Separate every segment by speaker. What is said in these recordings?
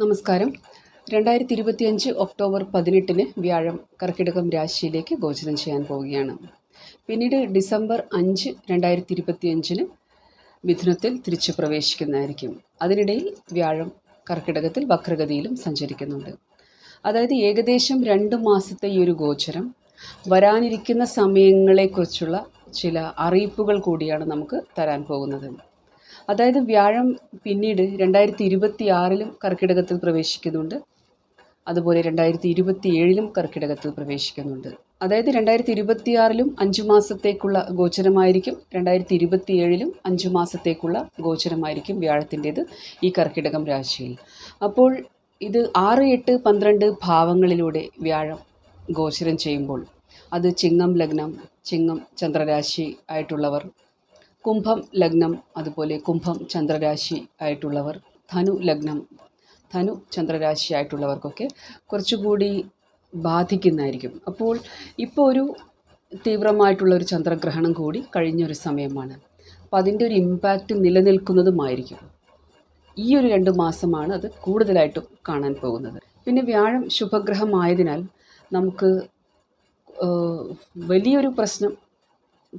Speaker 1: നമസ്കാരം. രണ്ടായിരത്തി ഇരുപത്തിയഞ്ച് ഒക്ടോബർ പതിനെട്ടിന് വ്യാഴം കർക്കിടകം രാശിയിലേക്ക് ഗോചരം ചെയ്യാൻ പോവുകയാണ്. പിന്നീട് ഡിസംബർ അഞ്ച് രണ്ടായിരത്തി ഇരുപത്തിയഞ്ചിന് മിഥുനത്തിൽ തിരിച്ചു പ്രവേശിക്കുന്നതായിരിക്കും. അതിനിടയിൽ വ്യാഴം കർക്കിടകത്തിൽ വക്രഗതിയിലും സഞ്ചരിക്കുന്നുണ്ട്. അതായത് ഏകദേശം രണ്ട് മാസത്തെ ഈ ഒരു ഗോചരം വരാനിരിക്കുന്ന സമയങ്ങളെക്കുറിച്ചുള്ള ചില അറിയിപ്പുകൾ കൂടിയാണ് നമുക്ക് തരാൻ പോകുന്നത്. അതായത് വ്യാഴം പിന്നീട് രണ്ടായിരത്തി ഇരുപത്തി ആറിലും കർക്കിടകത്തിൽ പ്രവേശിക്കുന്നുണ്ട്. അതുപോലെ രണ്ടായിരത്തി ഇരുപത്തി ഏഴിലും കർക്കിടകത്തിൽ പ്രവേശിക്കുന്നുണ്ട്. അതായത് രണ്ടായിരത്തി ഇരുപത്തി ആറിലും അഞ്ച് മാസത്തേക്കുള്ള ഗോചരമായിരിക്കും. രണ്ടായിരത്തി ഇരുപത്തി ഏഴിലും അഞ്ച് മാസത്തേക്കുള്ള ഗോചരമായിരിക്കും വ്യാഴത്തിന്റേത് ഈ കർക്കിടകം രാശിയിൽ. അപ്പോൾ ഇത് ആറ് എട്ട് പന്ത്രണ്ട് ഭാവങ്ങളിലൂടെ വ്യാഴം ഗോചരം ചെയ്യുമ്പോൾ അത് ചിങ്ങം ലഗ്നം ചിങ്ങം ചന്ദ്രരാശി ആയിട്ടുള്ളവർ കുംഭം ലഗ്നം അതുപോലെ കുംഭം ചന്ദ്രരാശി ആയിട്ടുള്ളവർ ധനു ലഗ്നം ധനു ചന്ദ്രരാശി ആയിട്ടുള്ളവർക്കൊക്കെ കുറച്ചുകൂടി ബാധിക്കുന്നതായിരിക്കും. അപ്പോൾ ഇപ്പോൾ ഒരു തീവ്രമായിട്ടുള്ള ഒരു ചന്ദ്രഗ്രഹണം കൂടി കഴിഞ്ഞൊരു സമയമാണ്. അപ്പോൾ അതിന്റെ ഒരു ഇമ്പാക്റ്റ് നിലനിൽക്കുന്നതുമായിരിക്കും. ഈ ഒരു രണ്ട് മാസമാണ് അത് കൂടുതലായിട്ടും കാണാൻ പോകുന്നത്. പിന്നെ വ്യാഴം ശുഭഗ്രഹമായതിനാൽ നമുക്ക് വലിയൊരു പ്രശ്നം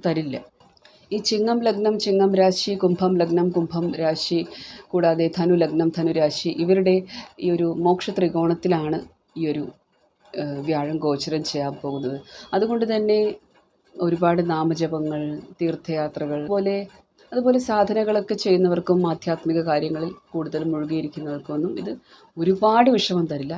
Speaker 1: തരില്ല. ഈ ചിങ്ങം ലഗ്നം ചിങ്ങം രാശി കുംഭം ലഗ്നം കുംഭം രാശി കൂടാതെ ധനു ലഗ്നം ധനുരാശി ഇവരുടെ ഈ ഒരു മോക്ഷ ത്രികോണത്തിലാണ് ഈ ഒരു വ്യാഴം ഗോചരം ചെയ്യാൻ പോകുന്നത്. അതുകൊണ്ട് തന്നെ ഒരുപാട് നാമജപങ്ങൾ തീർത്ഥയാത്രകൾ പോലെ അതുപോലെ സാധനകളൊക്കെ ചെയ്യുന്നവർക്കും ആധ്യാത്മിക കാര്യങ്ങളിൽ കൂടുതൽ മുഴുകിയിരിക്കുന്നവർക്കൊന്നും ഇത് ഒരുപാട് വിഷമം തരില്ല.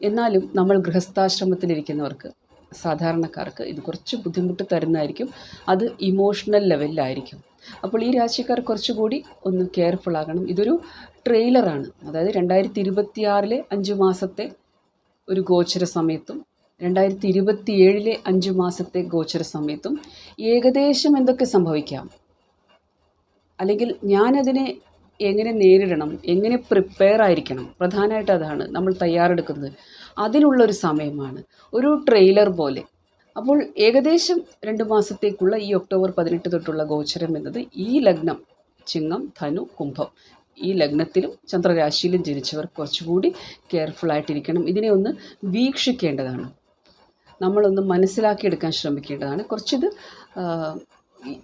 Speaker 1: എന്നാലും നമ്മൾ ഗൃഹസ്ഥാശ്രമത്തിലിരിക്കുന്നവർക്ക് സാധാരണക്കാർക്ക് ഇത് കുറച്ച് ബുദ്ധിമുട്ട് തരുന്നതായിരിക്കും. അത് ഇമോഷണൽ ലെവലിലായിരിക്കും അപ്പോൾ ഈ രാശിക്കാർ കുറച്ചുകൂടി ഒന്ന് കെയർഫുൾ ആകണം. ഇതൊരു ട്രെയിലറാണ് അതായത് രണ്ടായിരത്തി ഇരുപത്തിയാറിലെ അഞ്ച് മാസത്തെ ഒരു ഗോചര സമയത്തും രണ്ടായിരത്തി ഇരുപത്തി ഏഴിലെ അഞ്ച് മാസത്തെ ഗോചര സമയത്തും ഏകദേശം എന്തൊക്കെ സംഭവിക്കാം? അല്ലെങ്കിൽ ഞാനതിനെ എങ്ങനെ നേരിടണം? എങ്ങനെ പ്രിപ്പയർ ആയിരിക്കണം? പ്രധാനമായിട്ട് അതാണ് നമ്മൾ തയ്യാറെടുക്കുന്നത്. അതിനുള്ളൊരു സമയമാണ്. ഒരു ട്രെയിലർ പോലെ. അപ്പോൾ ഏകദേശം രണ്ട് മാസത്തേക്കുള്ള ഈ ഒക്ടോബർ പതിനെട്ട് തൊട്ടുള്ള ഗോചരം എന്നത് ഈ ലഗ്നം ചിങ്ങം ധനു കുംഭം. ഈ ലഗ്നത്തിലും ചന്ദ്രരാശിയിലും ജനിച്ചവർ കുറച്ചുകൂടി കെയർഫുൾ ആയിട്ടിരിക്കണം. ഇതിനെ ഒന്ന് വീക്ഷിക്കേണ്ടതാണ്. നമ്മളൊന്ന് മനസ്സിലാക്കിയെടുക്കാൻ ശ്രമിക്കേണ്ടതാണ്. കുറച്ചിത്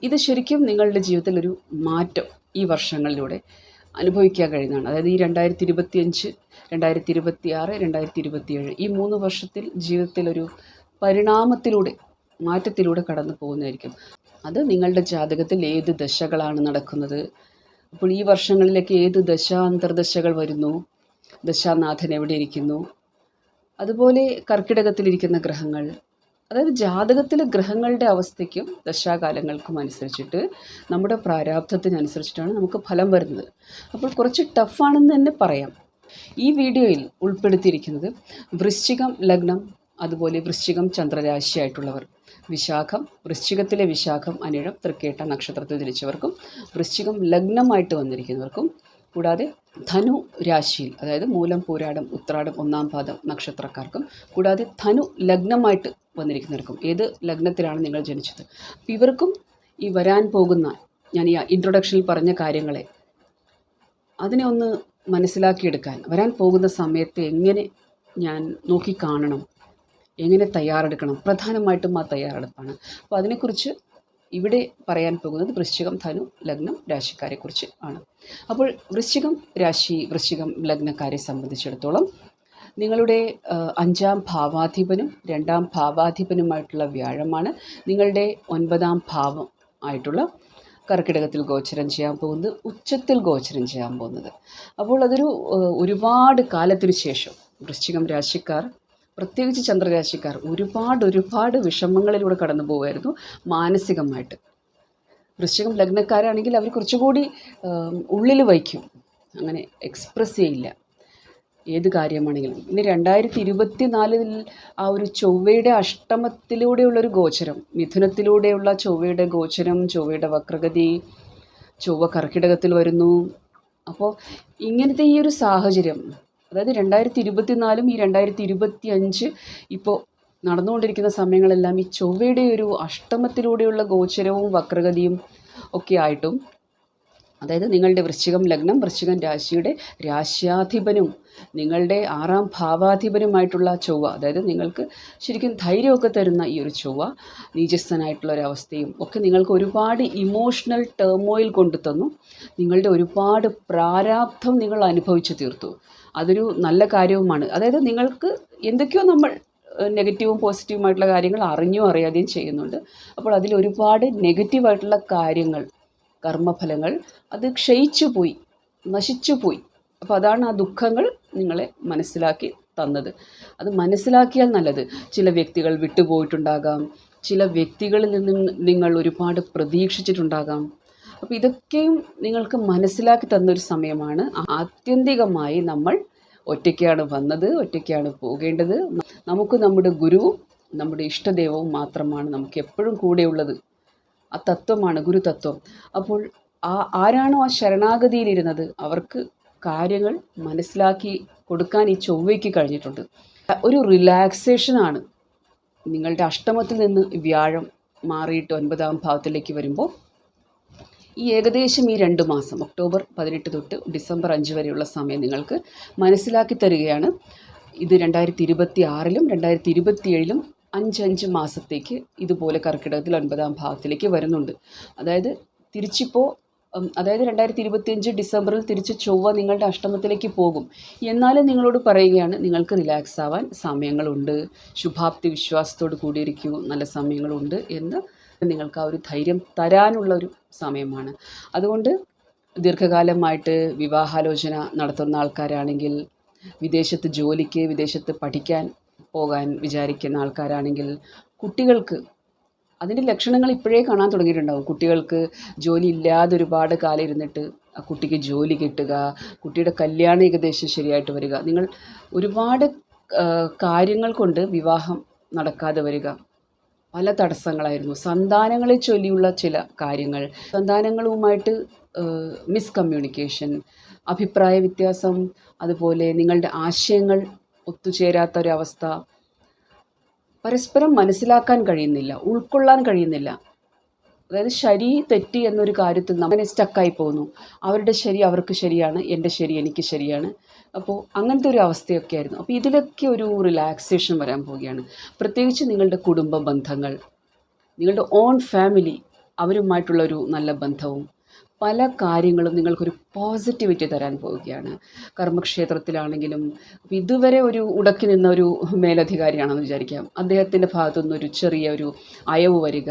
Speaker 1: ഇത് ശരിക്കും നിങ്ങളുടെ ജീവിതത്തിലൊരു മാറ്റം ഈ വർഷങ്ങളിലൂടെ. അനുഭവിക്കാൻ കഴിയുന്നതാണ്. അതായത് ഈ രണ്ടായിരത്തി ഇരുപത്തിയഞ്ച് രണ്ടായിരത്തി ഇരുപത്തി ആറ് രണ്ടായിരത്തി ഇരുപത്തിയേഴ് ഈ മൂന്ന് വർഷത്തിൽ ജീവിതത്തിലൊരു പരിണാമത്തിലൂടെ മാറ്റത്തിലൂടെ കടന്നു പോകുന്നതായിരിക്കും. അത് നിങ്ങളുടെ ജാതകത്തിൽ ഏത് ദശകളാണ് നടക്കുന്നത്? അപ്പോൾ ഈ വർഷങ്ങളിലേക്ക് ഏത് ദശ അന്തർദശകൾ വരുന്നു? ദശാനാഥൻ എവിടെ ഇരിക്കുന്നു? അതുപോലെ കർക്കിടകത്തിലിരിക്കുന്ന ഗ്രഹങ്ങൾ അതായത് ജാതകത്തിലെ ഗ്രഹങ്ങളുടെ അവസ്ഥയ്ക്കും ദശാകാലങ്ങൾക്കും അനുസരിച്ചിട്ട് നമ്മുടെ പ്രാരാബ്ധത്തിനനുസരിച്ചിട്ടാണ് നമുക്ക് ഫലം വരുന്നത്. അപ്പോൾ കുറച്ച് ടഫാണെന്ന് തന്നെ പറയാം. ഈ വീഡിയോയിൽ ഉൾപ്പെടുത്തിയിരിക്കുന്നത് വൃശ്ചികം ലഗ്നം അതുപോലെ വൃശ്ചികം ചന്ദ്രരാശിയായിട്ടുള്ളവർ. വിശാഖം വൃശ്ചികത്തിലെ വിശാഖം അനിഴം തൃക്കേട്ട നക്ഷത്രത്തിൽ ജനിച്ചവർക്കും വൃശ്ചികം ലഗ്നമായിട്ട് വന്നിരിക്കുന്നവർക്കും കൂടാതെ ധനു രാശിയിൽ അതായത് മൂലം പൂരാടം ഉത്രാടം ഒന്നാം പാദം നക്ഷത്രക്കാർക്കും കൂടാതെ ധനു ലഗ്നമായിട്ട് വന്നിരിക്കുന്നവർക്കും ഏത് ലഗ്നത്തിലാണ് നിങ്ങൾ ജനിച്ചത്? അപ്പോൾ ഇവർക്കും ഈ വരാൻ പോകുന്ന ഞാൻ ഈ ഇൻട്രൊഡക്ഷനിൽ പറഞ്ഞ കാര്യങ്ങളെ അതിനെ ഒന്ന് മനസ്സിലാക്കിയെടുക്കാൻ വരാൻ പോകുന്ന സമയത്തെ എങ്ങനെ ഞാൻ നോക്കിക്കാണണം എങ്ങനെ തയ്യാറെടുക്കണം പ്രധാനമായിട്ടും ആ തയ്യാറെടുപ്പാണ്. അപ്പോൾ അതിനെക്കുറിച്ച് ഇവിടെ പറയാൻ പോകുന്നത് വൃശ്ചികം ധനു ലഗ്നം രാശിക്കാരെക്കുറിച്ച് ആണ്. അപ്പോൾ വൃശ്ചികം രാശി വൃശ്ചികം ലഗ്നക്കാരെ സംബന്ധിച്ചിടത്തോളം നിങ്ങളുടെ അഞ്ചാം ഭാവാധിപനും രണ്ടാം ഭാവാധിപനുമായിട്ടുള്ള വ്യാഴമാണ്. നിങ്ങളുടെ ഒൻപതാം ഭാവം ആയിട്ടുള്ള കർക്കിടകത്തിൽ ഗോചരം ചെയ്യാൻ പോകുന്നത് ഉച്ചത്തിൽ ഗോചരം ചെയ്യാൻ പോകുന്നത്. അപ്പോൾ അതൊരു ഒരുപാട് കാലത്തിനു ശേഷം വൃശ്ചികം രാശിക്കാർ പ്രത്യേകിച്ച് ചന്ദ്രരാശിക്കാർ ഒരുപാട് ഒരുപാട് വിഷമങ്ങളിലൂടെ കടന്നു പോകുമായിരുന്നു മാനസികമായിട്ട്. വൃശ്ചികം ലഗ്നക്കാരാണെങ്കിൽ അവർ കുറച്ചുകൂടി ഉള്ളിൽ വയ്ക്കും. അങ്ങനെ എക്സ്പ്രസ് ചെയ്യില്ല. ഏത് കാര്യമാണെങ്കിലും. ഇനി രണ്ടായിരത്തി ഇരുപത്തി നാലിൽ ആ ഒരു ചൊവ്വയുടെ അഷ്ടമത്തിലൂടെയുള്ളൊരു ഗോചരം മിഥുനത്തിലൂടെയുള്ള ചൊവ്വയുടെ ഗോചരം ചൊവ്വയുടെ വക്രഗതി ചൊവ്വ കർക്കിടകത്തിൽ വരുന്നു. അപ്പോൾ ഇങ്ങനത്തെ ഈ ഒരു സാഹചര്യം അതായത് രണ്ടായിരത്തി ഇരുപത്തി നാലും ഈ രണ്ടായിരത്തി ഇരുപത്തി അഞ്ച് ഇപ്പോൾ നടന്നുകൊണ്ടിരിക്കുന്ന സമയങ്ങളെല്ലാം ഈ ചൊവ്വയുടെ ഒരു അഷ്ടമത്തിലൂടെയുള്ള ഗോചരവും വക്രഗതിയും ഒക്കെ ആയിട്ടും അതായത് നിങ്ങളുടെ വൃശ്ചികം ലഗ്നം വൃശ്ചികം രാശിയുടെ രാശ്യാധിപനും നിങ്ങളുടെ ആറാം ഭാവാധിപനുമായിട്ടുള്ള ചൊവ്വ അതായത് നിങ്ങൾക്ക് ശരിക്കും ധൈര്യമൊക്കെ തരുന്ന ഈ ഒരു ചൊവ്വ നീചസ്ഥനായിട്ടുള്ള ഒരവസ്ഥയും ഒക്കെ നിങ്ങൾക്ക് ഒരുപാട് ഇമോഷണൽ ടേമോയിൽ കൊണ്ടു തന്നു. നിങ്ങളുടെ ഒരുപാട് പ്രാരാബ്ധം നിങ്ങൾ അനുഭവിച്ചു തീർത്തു. അതൊരു നല്ല കാര്യവുമാണ്. അതായത് നിങ്ങൾക്ക് എന്തൊക്കെയോ നമ്മൾ നെഗറ്റീവും പോസിറ്റീവുമായിട്ടുള്ള കാര്യങ്ങൾ അറിഞ്ഞോ അറിയാതെയും ചെയ്യുന്നുണ്ട്. അപ്പോൾ അതിൽ ഒരുപാട് നെഗറ്റീവായിട്ടുള്ള കാര്യങ്ങൾ കർമ്മഫലങ്ങൾ അത് ക്ഷയിച്ചു പോയി നശിച്ചു പോയി അപ്പോൾ അതാണ് ആ ദുഃഖങ്ങൾ നിങ്ങളെ മനസ്സിലാക്കി തന്നത്. അത് മനസ്സിലാക്കിയാൽ നല്ലത്. ചില വ്യക്തികൾ വിട്ടുപോയിട്ടുണ്ടാകാം. ചില വ്യക്തികളിൽ നിന്നും നിങ്ങൾ ഒരുപാട് പ്രതീക്ഷിച്ചിട്ടുണ്ടാകാം. അപ്പോൾ ഇതൊക്കെയും നിങ്ങൾക്ക് മനസ്സിലാക്കി തന്നൊരു സമയമാണ്. ആത്യന്തികമായി നമ്മൾ ഒറ്റയ്ക്കാണ് വന്നത് ഒറ്റയ്ക്കാണ് പോകേണ്ടത്. നമുക്ക് നമ്മുടെ ഗുരുവും നമ്മുടെ ഇഷ്ടദൈവവും മാത്രമാണ്. നമുക്ക് എപ്പോഴും കൂടെയുള്ളത്. ആ തത്വമാണ് ഗുരുതത്വം. അപ്പോൾ ആ ആരാണോ ആ ശരണാഗതിയിലിരുന്നത് അവർക്ക് കാര്യങ്ങൾ മനസ്സിലാക്കി കൊടുക്കാൻ ഈ ചൊവ്വയ്ക്ക് കഴിഞ്ഞിട്ടുണ്ട്. ഒരു റിലാക്സേഷനാണ്. നിങ്ങളുടെ അഷ്ടമത്തിൽ നിന്ന് വ്യാഴം മാറിയിട്ട് ഒൻപതാം ഭാവത്തിലേക്ക് വരുമ്പോൾ ഈ ഏകദേശം ഈ രണ്ട് മാസം ഒക്ടോബർ പതിനെട്ട് തൊട്ട് ഡിസംബർ അഞ്ച് വരെയുള്ള സമയം നിങ്ങൾക്ക് മനസ്സിലാക്കി തരികയാണ്. ഇത് രണ്ടായിരത്തി ഇരുപത്തി ആറിലും രണ്ടായിരത്തി ഇരുപത്തി ഏഴിലും അഞ്ചഞ്ച് മാസത്തേക്ക് ഇതുപോലെ കർക്കിടകത്തിൽ ഒൻപതാം ഭാവത്തിലേക്ക് വരുന്നുണ്ട്. അതായത് തിരിച്ചിപ്പോൾ അതായത് രണ്ടായിരത്തി ഇരുപത്തിയഞ്ച് ഡിസംബറിൽ തിരിച്ച് ചൊവ്വ നിങ്ങളുടെ അഷ്ടമത്തിലേക്ക് പോകും. എന്നാലും നിങ്ങളോട് പറയുകയാണ് നിങ്ങൾക്ക് റിലാക്സ് ആവാൻ സമയങ്ങളുണ്ട്. ശുഭാപ്തി വിശ്വാസത്തോട് കൂടിയിരിക്കൂ നല്ല സമയങ്ങളുണ്ട് എന്ന് നിങ്ങൾക്ക് ആ ഒരു ധൈര്യം തരാനുള്ള ഒരു സമയമാണ്. അതുകൊണ്ട് ദീർഘകാലമായിട്ട് വിവാഹാലോചന നടത്തുന്ന ആൾക്കാരാണെങ്കിൽ വിദേശത്ത് ജോലിക്ക് വിദേശത്ത് പഠിക്കാൻ പോകാൻ വിചാരിക്കുന്ന ആൾക്കാരാണെങ്കിൽ കുട്ടികൾക്ക് അതിന്റെ ലക്ഷണങ്ങൾ ഇപ്പോഴേ കാണാൻ തുടങ്ങിയിട്ടുണ്ടാവും. കുട്ടികൾക്ക് ജോലി ഇല്ലാതെ ഒരുപാട് കാലം ഇരുന്നിട്ട് ആ കുട്ടിക്ക് ജോലി കിട്ടുക കുട്ടിയുടെ കല്യാണം ഏകദേശം ശരിയായിട്ട് വരിക. നിങ്ങൾ ഒരുപാട് കാര്യങ്ങൾ കൊണ്ട് വിവാഹം നടക്കാതെ വരിക. പല തടസ്സങ്ങളായിരുന്നു. സന്താനങ്ങളെ ചൊല്ലിയുള്ള ചില കാര്യങ്ങൾ. സന്താനങ്ങളുമായിട്ട് മിസ്കമ്മ്യൂണിക്കേഷൻ അഭിപ്രായ വ്യത്യാസം അതുപോലെ നിങ്ങളുടെ ആശയങ്ങൾ ഒത്തുചേരാത്ത ഒരവസ്ഥ പരസ്പരം മനസ്സിലാക്കാൻ കഴിയുന്നില്ല ഉൾക്കൊള്ളാൻ കഴിയുന്നില്ല. അതായത് ശരി തെറ്റി എന്നൊരു കാര്യത്തിൽ നമ്മൾ സ്റ്റക്കായി പോകുന്നു. അവരുടെ ശരി അവർക്ക് ശരിയാണ് എന്റെ ശരി എനിക്ക് ശരിയാണ്. അപ്പോൾ അങ്ങനത്തെ ഒരു അവസ്ഥയൊക്കെ ആയിരുന്നു. അപ്പോൾ ഇതിലൊക്കെ ഒരു റിലാക്സേഷൻ വരാൻ പോവുകയാണ്. പ്രത്യേകിച്ച് നിങ്ങളുടെ കുടുംബ ബന്ധങ്ങൾ നിങ്ങളുടെ ഓൺ ഫാമിലി അവരുമായിട്ടുള്ളൊരു നല്ല ബന്ധവും പല കാര്യങ്ങളും നിങ്ങൾക്കൊരു പോസിറ്റിവിറ്റി തരാൻ പോവുകയാണ്. കർമ്മക്ഷേത്രത്തിലാണെങ്കിലും ഇതുവരെ ഒരു ഉടക്കി നിന്ന ഒരു മേലധികാരിയാണെന്ന് വിചാരിക്കാം. അദ്ദേഹത്തിന്റെ ഭാഗത്തുനിന്ന് ഒരു ചെറിയ ഒരു അയവ് വരിക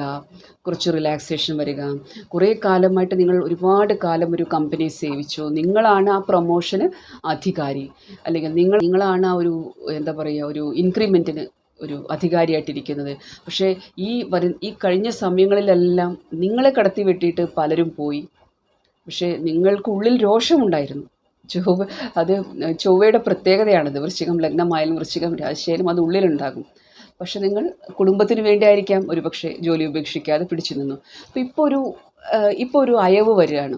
Speaker 1: കുറച്ച് റിലാക്സേഷൻ വരിക. കുറേ കാലമായിട്ട് നിങ്ങൾ ഒരുപാട് കാലം ഒരു കമ്പനി സേവിച്ചു. നിങ്ങളാണ് ആ പ്രൊമോഷന് അധികാരി. അല്ലെങ്കിൽ നിങ്ങൾ നിങ്ങളാണ് ആ ഒരു എന്താ പറയുക ഒരു ഇൻക്രിമെന്റിന് ഒരു അധികാരിയായിട്ടിരിക്കുന്നത്. പക്ഷേ ഈ വരു ഈ കഴിഞ്ഞ സമയങ്ങളിലെല്ലാം നിങ്ങളെ കടത്തി വെട്ടിയിട്ട് പലരും പോയി. പക്ഷേ നിങ്ങൾക്കുള്ളിൽ രോഷമുണ്ടായിരുന്നു. ചൊവ്വ അത് ചൊവ്വയുടെ പ്രത്യേകതയാണത്. വൃശ്ചികം ലഗ്നമായാലും വൃശ്ചികം രാശിയായാലും അത് ഉള്ളിലുണ്ടാകും. പക്ഷെ നിങ്ങൾ കുടുംബത്തിന് വേണ്ടിയായിരിക്കാം ഒരു പക്ഷേ ജോലി ഉപേക്ഷിക്കാതെ പിടിച്ചു നിന്നു അപ്പോൾ ഇപ്പോൾ ഒരു ഇപ്പോൾ ഒരു അയവ് വരികയാണ്.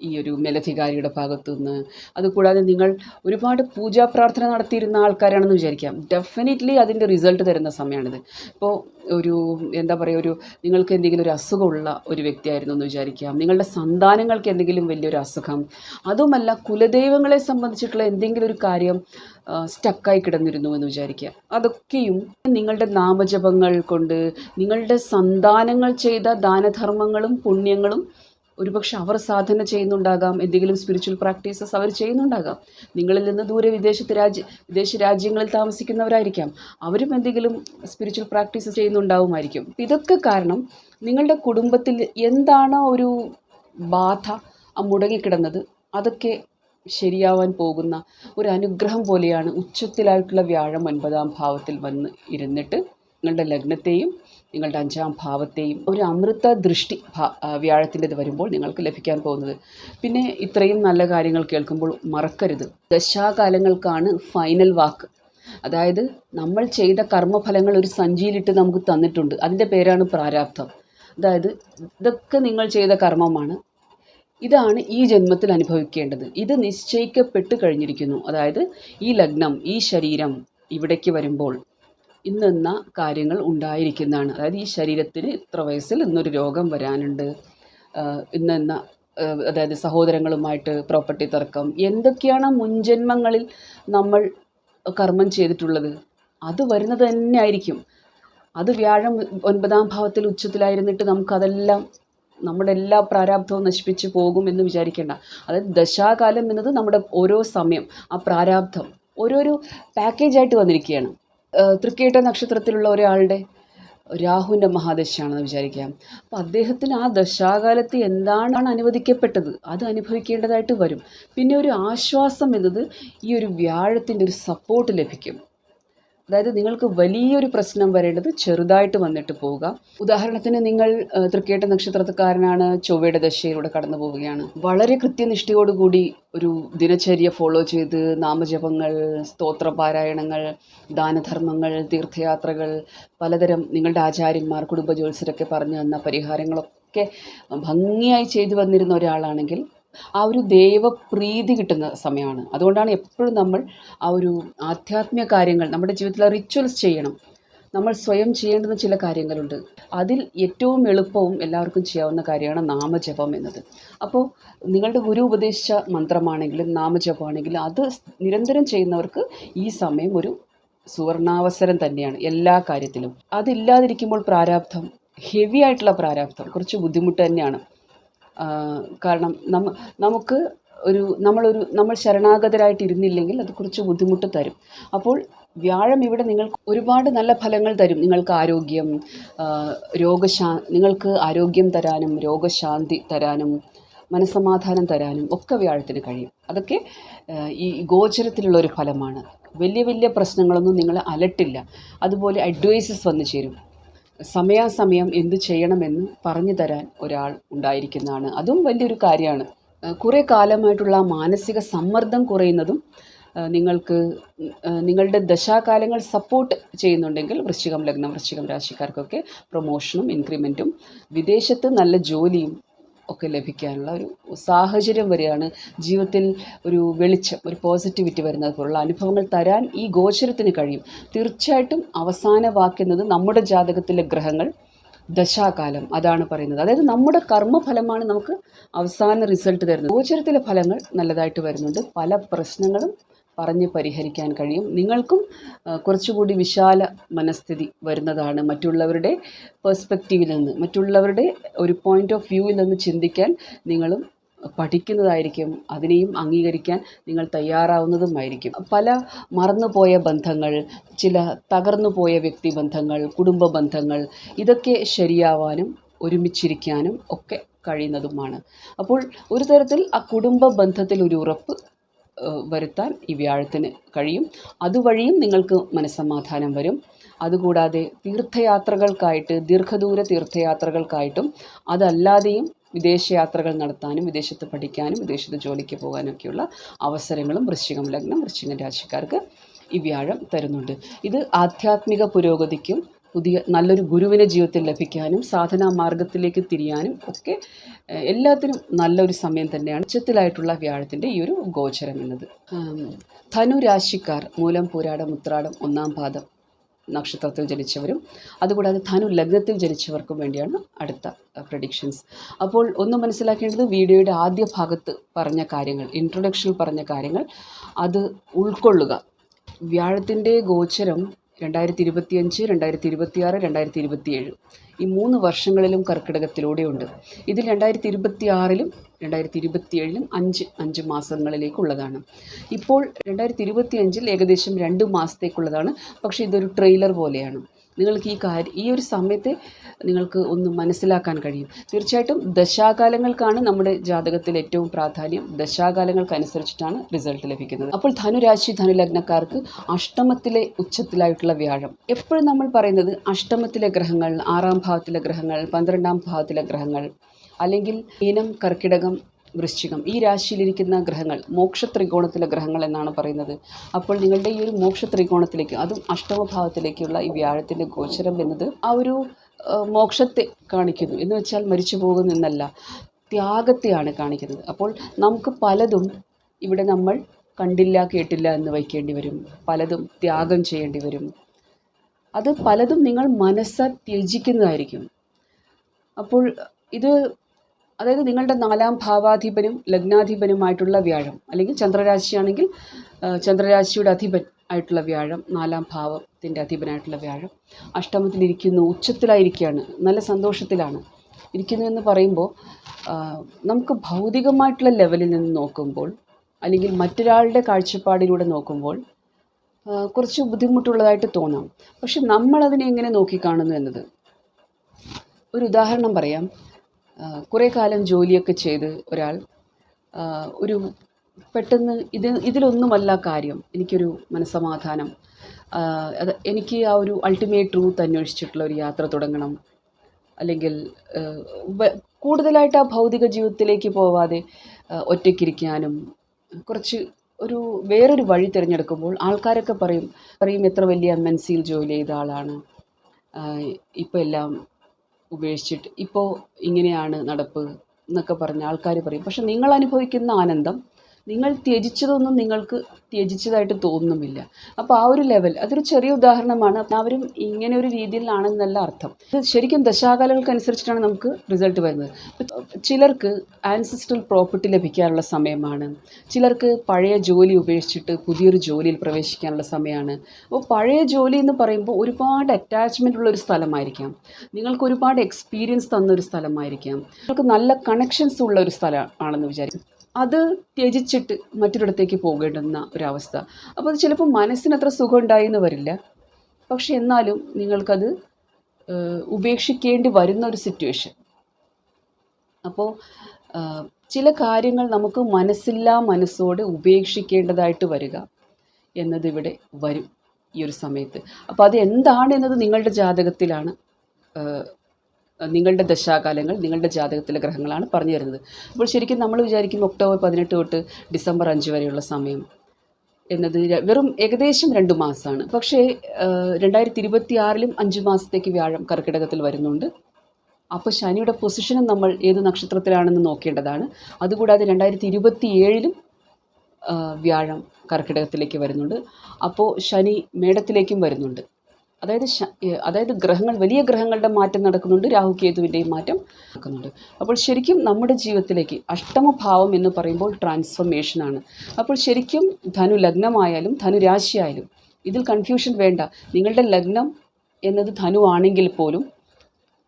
Speaker 1: ഈ ഒരു മേലധികാരിയുടെ ഭാഗത്തു നിന്ന് അതുകൂടാതെ നിങ്ങൾ ഒരുപാട് പൂജാ പ്രാർത്ഥന നടത്തിയിരുന്ന ആൾക്കാരാണെന്ന് വിചാരിക്കാം. ഡെഫിനറ്റ്ലി അതിന്റെ റിസൾട്ട് തരുന്ന സമയമാണിത്. ഇപ്പോൾ ഒരു എന്താ പറയുക ഒരു നിങ്ങൾക്ക് എന്തെങ്കിലും ഒരു അസുഖമുള്ള ഒരു വ്യക്തിയായിരുന്നു എന്ന് വിചാരിക്കാം. നിങ്ങളുടെ സന്താനങ്ങൾക്ക് എന്തെങ്കിലും വലിയൊരു അസുഖം. അതുമല്ല കുലദൈവങ്ങളെ സംബന്ധിച്ചിട്ടുള്ള എന്തെങ്കിലും ഒരു കാര്യം സ്റ്റക്കായി കിടന്നിരുന്നു എന്ന് വിചാരിക്കുക അതൊക്കെയും നിങ്ങളുടെ നാമജപങ്ങൾ കൊണ്ട് നിങ്ങളുടെ സന്താനങ്ങൾ ചെയ്ത ദാനധർമ്മങ്ങളും പുണ്യങ്ങളും ഒരുപക്ഷെ അവർ സാധന ചെയ്യുന്നുണ്ടാകാം എന്തെങ്കിലും സ്പിരിച്വൽ പ്രാക്ടീസസ് അവർ ചെയ്യുന്നുണ്ടാകാം. നിങ്ങളിൽ നിന്ന് ദൂരെ വിദേശത്ത് രാജ്യ വിദേശ രാജ്യങ്ങളിൽ താമസിക്കുന്നവരായിരിക്കാം. അവരും എന്തെങ്കിലും സ്പിരിച്വൽ പ്രാക്ടീസസ് ചെയ്യുന്നുണ്ടാവുമായിരിക്കും. ഇതൊക്കെ കാരണം നിങ്ങളുടെ കുടുംബത്തിൽ എന്താണ് ഒരു ബാധ മുടങ്ങിക്കിടന്നത് അതൊക്കെ ശരിയാവാൻ പോകുന്ന ഒരു അനുഗ്രഹം പോലെയാണ് ഉച്ചത്തിലായിട്ടുള്ള വ്യാഴം ഒൻപതാം ഭാവത്തിൽ വന്ന് ഇരുന്നിട്ട് നിങ്ങളുടെ ലഗ്നത്തെയും നിങ്ങളുടെ അഞ്ചാം ഭാവത്തെയും ഒരു അമൃത ദൃഷ്ടി വ്യാഴത്തിന്റെത് വരുമ്പോൾ നിങ്ങൾക്ക് ലഭിക്കാൻ പോകുന്നത്. പിന്നെ ഇത്രയും നല്ല കാര്യങ്ങൾ കേൾക്കുമ്പോൾ മറക്കരുത്. ദശാകാലങ്ങൾക്കാണ് ഫൈനൽ വാക്ക്. അതായത് നമ്മൾ ചെയ്ത കർമ്മഫലങ്ങൾ ഒരു സഞ്ചിയിലിട്ട് നമുക്ക് തന്നിട്ടുണ്ട്. അതിന്റെ പേരാണ് പ്രാരാബ്ധം. അതായത് ഇതൊക്കെ നിങ്ങൾ ചെയ്ത കർമ്മമാണ്. ഇതാണ് ഈ ജന്മത്തിൽ അനുഭവിക്കേണ്ടത്. ഇത് നിശ്ചയിക്കപ്പെട്ട് കഴിഞ്ഞിരിക്കുന്നു. അതായത് ഈ ലഗ്നം ഈ ശരീരം ഇവിടേക്ക് വരുമ്പോൾ ഇന്നെന്ന കാര്യങ്ങൾ ഉണ്ടായിരിക്കുന്നതാണ്. അതായത് ഈ ശരീരത്തിന് ഇത്ര വയസ്സിൽ ഇന്നൊരു രോഗം വരാനുണ്ട്. ഇന്നെന്ന അതായത് സഹോദരങ്ങളുമായിട്ട് പ്രോപ്പർട്ടി തർക്കം എന്തൊക്കെയാണ് മുൻജന്മങ്ങളിൽ നമ്മൾ കർമ്മം ചെയ്തിട്ടുള്ളത്? അത് വരുന്നത് തന്നെ ആയിരിക്കും. അത് വ്യാഴം ഒൻപതാം ഭാവത്തിൽ ഉച്ചത്തിലായിരുന്നിട്ട് നമുക്കതെല്ലാം നമ്മുടെ എല്ലാ പ്രാരാബ്ധവും നശിപ്പിച്ച് പോകും എന്ന് വിചാരിക്കേണ്ട. അതായത് ദശാകാലം എന്നത് നമ്മുടെ ഓരോ സമയം ആ പ്രാരാബ്ധം ഓരോരോ പാക്കേജായിട്ട് വന്നിരിക്കുകയാണ്. തൃക്കേട്ട നക്ഷത്രത്തിലുള്ള ഒരാളുടെ രാഹുവിന്റെ മഹാദശയാണെന്ന് വിചാരിക്കാം. അപ്പം അദ്ദേഹത്തിന് ആ ദശാകാലത്ത് എന്താണ് അനുവദിക്കപ്പെട്ടത്? അത് അനുഭവിക്കേണ്ടതായിട്ട് വരും. പിന്നെ ഒരു ആശ്വാസം എന്നത് ഈ ഒരു വ്യാഴത്തിന്റെ ഒരു സപ്പോർട്ട് ലഭിക്കും. അതായത് നിങ്ങൾക്ക് വലിയൊരു പ്രശ്നം വരേണ്ടത് ചെറുതായിട്ട് വന്നിട്ട് പോവുക. ഉദാഹരണത്തിന് നിങ്ങൾ തൃക്കേട്ട നക്ഷത്രക്കാരനാണ് ചൊവ്വയുടെ ദശയിലൂടെ കടന്നു പോവുകയാണ്. വളരെ കൃത്യനിഷ്ഠയോടുകൂടി ഒരു ദിനചര്യ ഫോളോ ചെയ്ത് നാമജപങ്ങൾ സ്തോത്രപാരായണങ്ങൾ ദാനധർമ്മങ്ങൾ തീർത്ഥയാത്രകൾ പലതരം നിങ്ങളുടെ ആചാര്യന്മാർ കുടുംബ ജ്യോത്സരൊക്കെ പറഞ്ഞു തന്ന പരിഹാരങ്ങളൊക്കെ ഭംഗിയായി ചെയ്തു വന്നിരുന്ന ഒരാളാണെങ്കിൽ ആ ഒരു ദൈവപ്രീതി കിട്ടുന്ന സമയമാണ്. അതുകൊണ്ടാണ് എപ്പോഴും നമ്മൾ ആ ഒരു ആധ്യാത്മിക കാര്യങ്ങൾ നമ്മുടെ ജീവിതത്തിലെ റിച്വൽസ് ചെയ്യണം. നമ്മൾ സ്വയം ചെയ്യേണ്ടുന്ന ചില കാര്യങ്ങളുണ്ട്. അതിൽ ഏറ്റവും എളുപ്പവും എല്ലാവർക്കും ചെയ്യാവുന്ന കാര്യമാണ് നാമജപം എന്നത്. അപ്പോൾ നിങ്ങളുടെ ഗുരു ഉപദേശിച്ച മന്ത്രമാണെങ്കിലും നാമജപമാണെങ്കിലും അത് നിരന്തരം ചെയ്യുന്നവർക്ക് ഈ സമയം ഒരു സുവർണാവസരം തന്നെയാണ് എല്ലാ കാര്യത്തിലും. അതില്ലാതിരിക്കുമ്പോൾ പ്രാരാബ്ധം ഹെവി ആയിട്ടുള്ള പ്രാരാബ്ധം കുറച്ച് ബുദ്ധിമുട്ട് തന്നെയാണ്. കാരണം നമ്മ നമുക്ക് ഒരു നമ്മളൊരു നമ്മൾ ശരണാഗതരായിട്ടിരുന്നില്ലെങ്കിൽ അത് കുറച്ച് ബുദ്ധിമുട്ട് തരും. അപ്പോൾ വ്യാഴം ഇവിടെ നിങ്ങൾക്ക് ഒരുപാട് നല്ല ഫലങ്ങൾ തരും. നിങ്ങൾക്ക് ആരോഗ്യം രോഗശാ നിങ്ങൾക്ക് ആരോഗ്യം തരാനും രോഗശാന്തി തരാനും മനസ്സമാധാനം തരാനും ഒക്കെ വ്യാഴത്തിന് കഴിയും. അതൊക്കെ ഈ ഗോചരത്തിലുള്ള ഒരു ഫലമാണ്. വലിയ വലിയ പ്രശ്നങ്ങളൊന്നും നിങ്ങൾ അലട്ടില്ല. അതുപോലെ അഡ്വൈസസ് വന്നു ചേരും. സമയാസമയം എന്ത് ചെയ്യണമെന്ന് പറഞ്ഞു തരാൻ ഒരാൾ ഉണ്ടായിരിക്കുന്നതാണ്. അതും വലിയൊരു കാര്യമാണ്. കുറേ കാലമായിട്ടുള്ള മാനസിക സമ്മർദ്ദം കുറയുന്നതും നിങ്ങൾക്ക് നിങ്ങളുടെ ദശാകാലങ്ങൾ സപ്പോർട്ട് ചെയ്യുന്നുണ്ടെങ്കിൽ വൃശ്ചികം ലഗ്നം വൃശ്ചികം രാശിക്കാർക്കൊക്കെ പ്രൊമോഷനും ഇൻക്രിമെന്റും വിദേശത്ത് നല്ല ജോലിയും ഒക്കെ ലഭിക്കാനുള്ള ഒരു സാഹചര്യം വരികയാണ് ജീവിതത്തിൽ ഒരു വെളിച്ചം ഒരു പോസിറ്റിവിറ്റി വരുന്നത് പോലുള്ള അനുഭവങ്ങൾ തരാൻ ഈ ഗോചരത്തിന് കഴിയും. തീർച്ചയായിട്ടും അവസാന വാക്കുന്നത് നമ്മുടെ ജാതകത്തിലെ ഗ്രഹങ്ങൾ ദശാകാലം അതാണ് പറയുന്നത്. അതായത് നമ്മുടെ കർമ്മഫലമാണ് നമുക്ക് അവസാന റിസൾട്ട് തരുന്നത്. ഗോചരത്തിലെ ഫലങ്ങൾ നല്ലതായിട്ട് വരുന്നുണ്ട്. പല പ്രശ്നങ്ങളും പറഞ്ഞ് പരിഹരിക്കാൻ കഴിയും. നിങ്ങൾക്കും കുറച്ചുകൂടി വിശാല മനസ്ഥിതി വരുന്നതാണ് മറ്റുള്ളവരുടെ പെർസ്പെക്റ്റീവിൽ നിന്ന്. മറ്റുള്ളവരുടെ ഒരു പോയിന്റ് ഓഫ് വ്യൂവിൽ നിന്ന് ചിന്തിക്കാൻ നിങ്ങളും പഠിക്കുന്നതായിരിക്കും. അതിനെയും അംഗീകരിക്കാൻ നിങ്ങൾ തയ്യാറാവുന്നതുമായിരിക്കും. പല മറന്നുപോയ ബന്ധങ്ങൾ ചില തകർന്നുപോയ വ്യക്തിബന്ധങ്ങൾ കുടുംബ ബന്ധങ്ങൾ ഇതൊക്കെ ശരിയാവാനും ഒരുമിച്ചിരിക്കാനും ഒക്കെ കഴിയുന്നതുമാണ്. അപ്പോൾ ഒരു തരത്തിൽ ആ കുടുംബ ബന്ധത്തിൽ ഒരു ഉറപ്പ് വരുത്താൻ ഈ വ്യാഴത്തിന് കഴിയും. അതുവഴിയും നിങ്ങൾക്ക് മനസ്സമാധാനം വരും. അതുകൂടാതെ തീർത്ഥയാത്രകൾക്കായിട്ട് ദീർഘദൂര തീർത്ഥയാത്രകൾക്കായിട്ടും അതല്ലാതെയും വിദേശയാത്രകൾ നടത്താനും വിദേശത്ത് പഠിക്കാനും വിദേശത്ത് ജോലിക്ക് പോകാനൊക്കെയുള്ള അവസരങ്ങളും വൃശ്ചികം ലഗ്നം വൃശ്ചികം രാശിക്കാർക്ക് ഈ വ്യാഴം തരുന്നുണ്ട്. ഇത് ആധ്യാത്മിക പുരോഗതിക്കും പുതിയ നല്ലൊരു ഗുരുവിനെ ജീവിതത്തിൽ ലഭിക്കാനും സാധനാ മാർഗത്തിലേക്ക് തിരിയാനും ഒക്കെ എല്ലാത്തിനും നല്ലൊരു സമയം തന്നെയാണ് ഉച്ചത്തിലായിട്ടുള്ള വ്യാഴത്തിന്റെ ഈ ഒരു ഗോചരം എന്നത്. ധനുരാശിക്കാർ ധനു രാശിക്കാർ മൂലം പോരാടം ഉത്രാടം ഒന്നാം പാദം നക്ഷത്രത്തിൽ ജനിച്ചവരും അതുകൂടാതെ ധനു ലഗ്നത്തിൽ ജനിച്ചവർക്കും വേണ്ടിയാണ് അടുത്ത പ്രഡിക്ഷൻസ് അപ്പോൾ ഒന്ന് മനസ്സിലാക്കേണ്ടത് വീഡിയോയുടെ ആദ്യ ഭാഗത്ത് പറഞ്ഞ കാര്യങ്ങൾ ഇൻട്രൊഡക്ഷനിൽ പറഞ്ഞ കാര്യങ്ങൾ അത് ഉൾക്കൊള്ളുക. വ്യാഴത്തിന്റെ ഗോചരം രണ്ടായിരത്തി ഇരുപത്തിയഞ്ച് രണ്ടായിരത്തി ഇരുപത്തിയാറ് രണ്ടായിരത്തി ഇരുപത്തിയേഴ് ഈ മൂന്ന് വർഷങ്ങളിലും കർക്കിടകത്തിലൂടെയുണ്ട്. ഇതിൽ രണ്ടായിരത്തി ഇരുപത്തി ആറിലും രണ്ടായിരത്തി ഇരുപത്തിയേഴിലും അഞ്ച് അഞ്ച് മാസങ്ങളിലേക്കുള്ളതാണ്. ഇപ്പോൾ രണ്ടായിരത്തി ഇരുപത്തി അഞ്ചിൽ ഏകദേശം രണ്ട് മാസത്തേക്കുള്ളതാണ്. പക്ഷേ ഇതൊരു ട്രെയിലർ പോലെയാണ്. നിങ്ങൾക്ക് ഈ കാര്യം ഈ ഒരു സമയത്തെ നിങ്ങൾക്ക് ഒന്ന് മനസ്സിലാക്കാൻ കഴിയും. തീർച്ചയായിട്ടും ദശാകാലങ്ങൾക്കാണ് നമ്മുടെ ജാതകത്തിൽ ഏറ്റവും പ്രാധാന്യം. ദശാകാലങ്ങൾക്കനുസരിച്ചിട്ടാണ് റിസൾട്ട് ലഭിക്കുന്നത്. അപ്പോൾ ധനുരാശി ധനുലഗ്നക്കാർക്ക് അഷ്ടമത്തിലെ ഉച്ചത്തിലായിട്ടുള്ള വ്യാഴം. എപ്പോഴും നമ്മൾ പറയുന്നത് അഷ്ടമത്തിലെ ഗ്രഹങ്ങൾ ആറാം ഭാവത്തിലെ ഗ്രഹങ്ങൾ പന്ത്രണ്ടാം ഭാവത്തിലെ ഗ്രഹങ്ങൾ അല്ലെങ്കിൽ മീനം കർക്കിടകം വൃശ്ചികം. ഈ രാശിയിലിരിക്കുന്ന ഗ്രഹങ്ങൾ മോക്ഷ ത്രികോണത്തിലെ ഗ്രഹങ്ങൾ എന്നാണ് പറയുന്നത്. അപ്പോൾ നിങ്ങളുടെ ഈ ഒരു മോക്ഷ ത്രികോണത്തിലേക്ക് അതും അഷ്ടമഭാവത്തിലേക്കുള്ള ഈ വ്യാഴത്തിന്റെ ഗോചരം എന്നത് ആ ഒരു മോക്ഷത്തെ കാണിക്കുന്നു. എന്ന് വെച്ചാൽ മരിച്ചു പോകുന്നെന്നല്ല ത്യാഗത്തെയാണ് കാണിക്കുന്നത്. അപ്പോൾ നമുക്ക് പലതും ഇവിടെ നമ്മൾ കണ്ടില്ല കേട്ടില്ല എന്ന് വയ്ക്കേണ്ടി വരും. പലതും ത്യാഗം ചെയ്യേണ്ടി വരും. അത് പലതും നിങ്ങൾ മനസ്സ ത്യജിക്കുന്നതായിരിക്കും. അപ്പോൾ ഇത് അതായത് നിങ്ങളുടെ നാലാം ഭാവാധിപനും ലഗ്നാധിപനുമായിട്ടുള്ള വ്യാഴം അല്ലെങ്കിൽ ചന്ദ്രരാശിയാണെങ്കിൽ ചന്ദ്രരാശിയുടെ അധിപൻ ആയിട്ടുള്ള വ്യാഴം നാലാം ഭാവത്തിന്റെ അധിപനായിട്ടുള്ള വ്യാഴം. അഷ്ടമത്തിലിരിക്കുന്നു ഉച്ചത്തിലായിരിക്കുകയാണ് നല്ല സന്തോഷത്തിലാണ്. ഇരിക്കുന്നു എന്ന് പറയുമ്പോൾ നമുക്ക് ഭൗതികമായിട്ടുള്ള ലെവലിൽ നിന്ന് നോക്കുമ്പോൾ അല്ലെങ്കിൽ മറ്റൊരാളുടെ കാഴ്ചപ്പാടിലൂടെ നോക്കുമ്പോൾ കുറച്ച് ബുദ്ധിമുട്ടുള്ളതായിട്ട് തോന്നാം. പക്ഷെ നമ്മളതിനെ എങ്ങനെ നോക്കിക്കാണുന്നു എന്നത്? ഒരു ഉദാഹരണം പറയാം. കുറേ കാലം ജോലിയൊക്കെ ചെയ്ത് ഒരാൾ. ഒരു പെട്ടെന്ന് ഇത് ഇതിലൊന്നുമല്ല കാര്യം. എനിക്കൊരു മനസ്സമാധാനം. അത് എനിക്ക് ആ ഒരു അൾട്ടിമേറ്റ് ട്രൂത്ത് അന്വേഷിച്ചിട്ടുള്ള ഒരു യാത്ര തുടങ്ങണം. അല്ലെങ്കിൽ കൂടുതലായിട്ട് ആ ഭൗതിക ജീവിതത്തിലേക്ക് പോവാതെ ഒറ്റയ്ക്കിരിക്കാനും കുറച്ച് ഒരു വേറൊരു വഴി തിരഞ്ഞെടുക്കുമ്പോൾ ആൾക്കാരൊക്കെ പറയും പറയും എത്ര വലിയ എം എൻ സിയിൽ ജോലി ചെയ്ത ആളാണ്. ഇപ്പോൾ എല്ലാം ഉപേക്ഷിച്ചിട്ട് ഇപ്പോൾ ഇങ്ങനെയാണ് നടപ്പ് എന്നൊക്കെ പറഞ്ഞ് ആൾക്കാർ പറയും. പക്ഷെ നിങ്ങൾ അനുഭവിക്കുന്ന ആനന്ദം നിങ്ങൾ ത്യജിച്ചതൊന്നും നിങ്ങൾക്ക് ത്യജിച്ചതായിട്ട് തോന്നുന്നുമില്ല. അപ്പോൾ ആ ഒരു ലെവൽ അതൊരു ചെറിയ ഉദാഹരണമാണ്. അവരും ഇങ്ങനെ ഒരു രീതിയിലാണെന്നല്ല അർത്ഥം. ശരിക്കും ദശാകാലങ്ങൾക്കനുസരിച്ചിട്ടാണ് നമുക്ക് റിസൾട്ട് വരുന്നത്. ചിലർക്ക് ആൻസിസ്ട്രൽ പ്രോപ്പർട്ടി ലഭിക്കാനുള്ള സമയമാണ്. ചിലർക്ക് പഴയ ജോലി ഉപേക്ഷിച്ചിട്ട് പുതിയൊരു ജോലിയിൽ പ്രവേശിക്കാനുള്ള സമയമാണ്. അപ്പോൾ പഴയ ജോലി എന്ന് പറയുമ്പോൾ ഒരുപാട് അറ്റാച്ച്മെന്റ് ഉള്ള ഒരു സ്ഥലമായിരിക്കാം. നിങ്ങൾക്ക് ഒരുപാട് എക്സ്പീരിയൻസ് തന്ന ഒരു സ്ഥലമായിരിക്കാം. നിങ്ങൾക്ക് നല്ല കണക്ഷൻസ് ഉള്ള ഒരു സ്ഥലം ആണെന്ന് വിചാരിക്കും. അത് ത്യജിച്ചിട്ട് മറ്റൊരിടത്തേക്ക് പോകേണ്ടുന്ന ഒരവസ്ഥ. അപ്പോൾ അത് ചിലപ്പോൾ മനസ്സിന് അത്ര സുഖം ഉണ്ടായിന്ന് വരില്ല. പക്ഷെ എന്നാലും നിങ്ങൾക്കത് ഉപേക്ഷിക്കേണ്ടി വരുന്ന ഒരു സിറ്റുവേഷൻ അപ്പോൾ ചില കാര്യങ്ങൾ നമുക്ക് മനസ്സില്ലാ മനസ്സോടെ ഉപേക്ഷിക്കേണ്ടതായിട്ട് വരിക എന്നതിവിടെ വരും ഈ ഒരു സമയത്ത്. അപ്പോൾ അത് എന്താണ് എന്നത് നിങ്ങളുടെ ജാതകത്തിലാണ് നിങ്ങളുടെ ദശാകാലങ്ങൾ നിങ്ങളുടെ ജാതകത്തിലെ ഗ്രഹങ്ങളാണ് പറഞ്ഞു തരുന്നത്. അപ്പോൾ ശരിക്കും നമ്മൾ വിചാരിക്കും ഒക്ടോബർ പതിനെട്ട് തൊട്ട് ഡിസംബർ അഞ്ച് വരെയുള്ള സമയം എന്നത് വെറും ഏകദേശം രണ്ട് മാസമാണ്. പക്ഷേ രണ്ടായിരത്തി ഇരുപത്തി ആറിലും അഞ്ച് മാസത്തേക്ക് വ്യാഴം കർക്കിടകത്തിൽ വരുന്നുണ്ട്. അപ്പോൾ ശനിയുടെ പൊസിഷനും നമ്മൾ ഏത് നക്ഷത്രത്തിലാണെന്ന് നോക്കേണ്ടതാണ്. അതുകൂടാതെ രണ്ടായിരത്തി ഇരുപത്തി ഏഴിലും വ്യാഴം കർക്കിടകത്തിലേക്ക് വരുന്നുണ്ട്. അപ്പോൾ ശനി മേടത്തിലേക്കും വരുന്നുണ്ട്. അതായത് അതായത് ഗ്രഹങ്ങൾ വലിയ ഗ്രഹങ്ങളുടെ മാറ്റം നടക്കുന്നുണ്ട്. രാഹു കേതുവിന്റെയും മാറ്റം നടക്കുന്നുണ്ട്. അപ്പോൾ ശരിക്കും നമ്മുടെ ജീവിതത്തിലേക്ക് അഷ്ടമഭാവം എന്ന് പറയുമ്പോൾ ട്രാൻസ്ഫർമേഷനാണ് അപ്പോൾ ശരിക്കും ധനു ലഗ്നമായാലും ധനു രാശിയായാലും ഇതിൽ കൺഫ്യൂഷൻ വേണ്ട. നിങ്ങളുടെ ലഗ്നം എന്നത് ധനു ആണെങ്കിൽ പോലും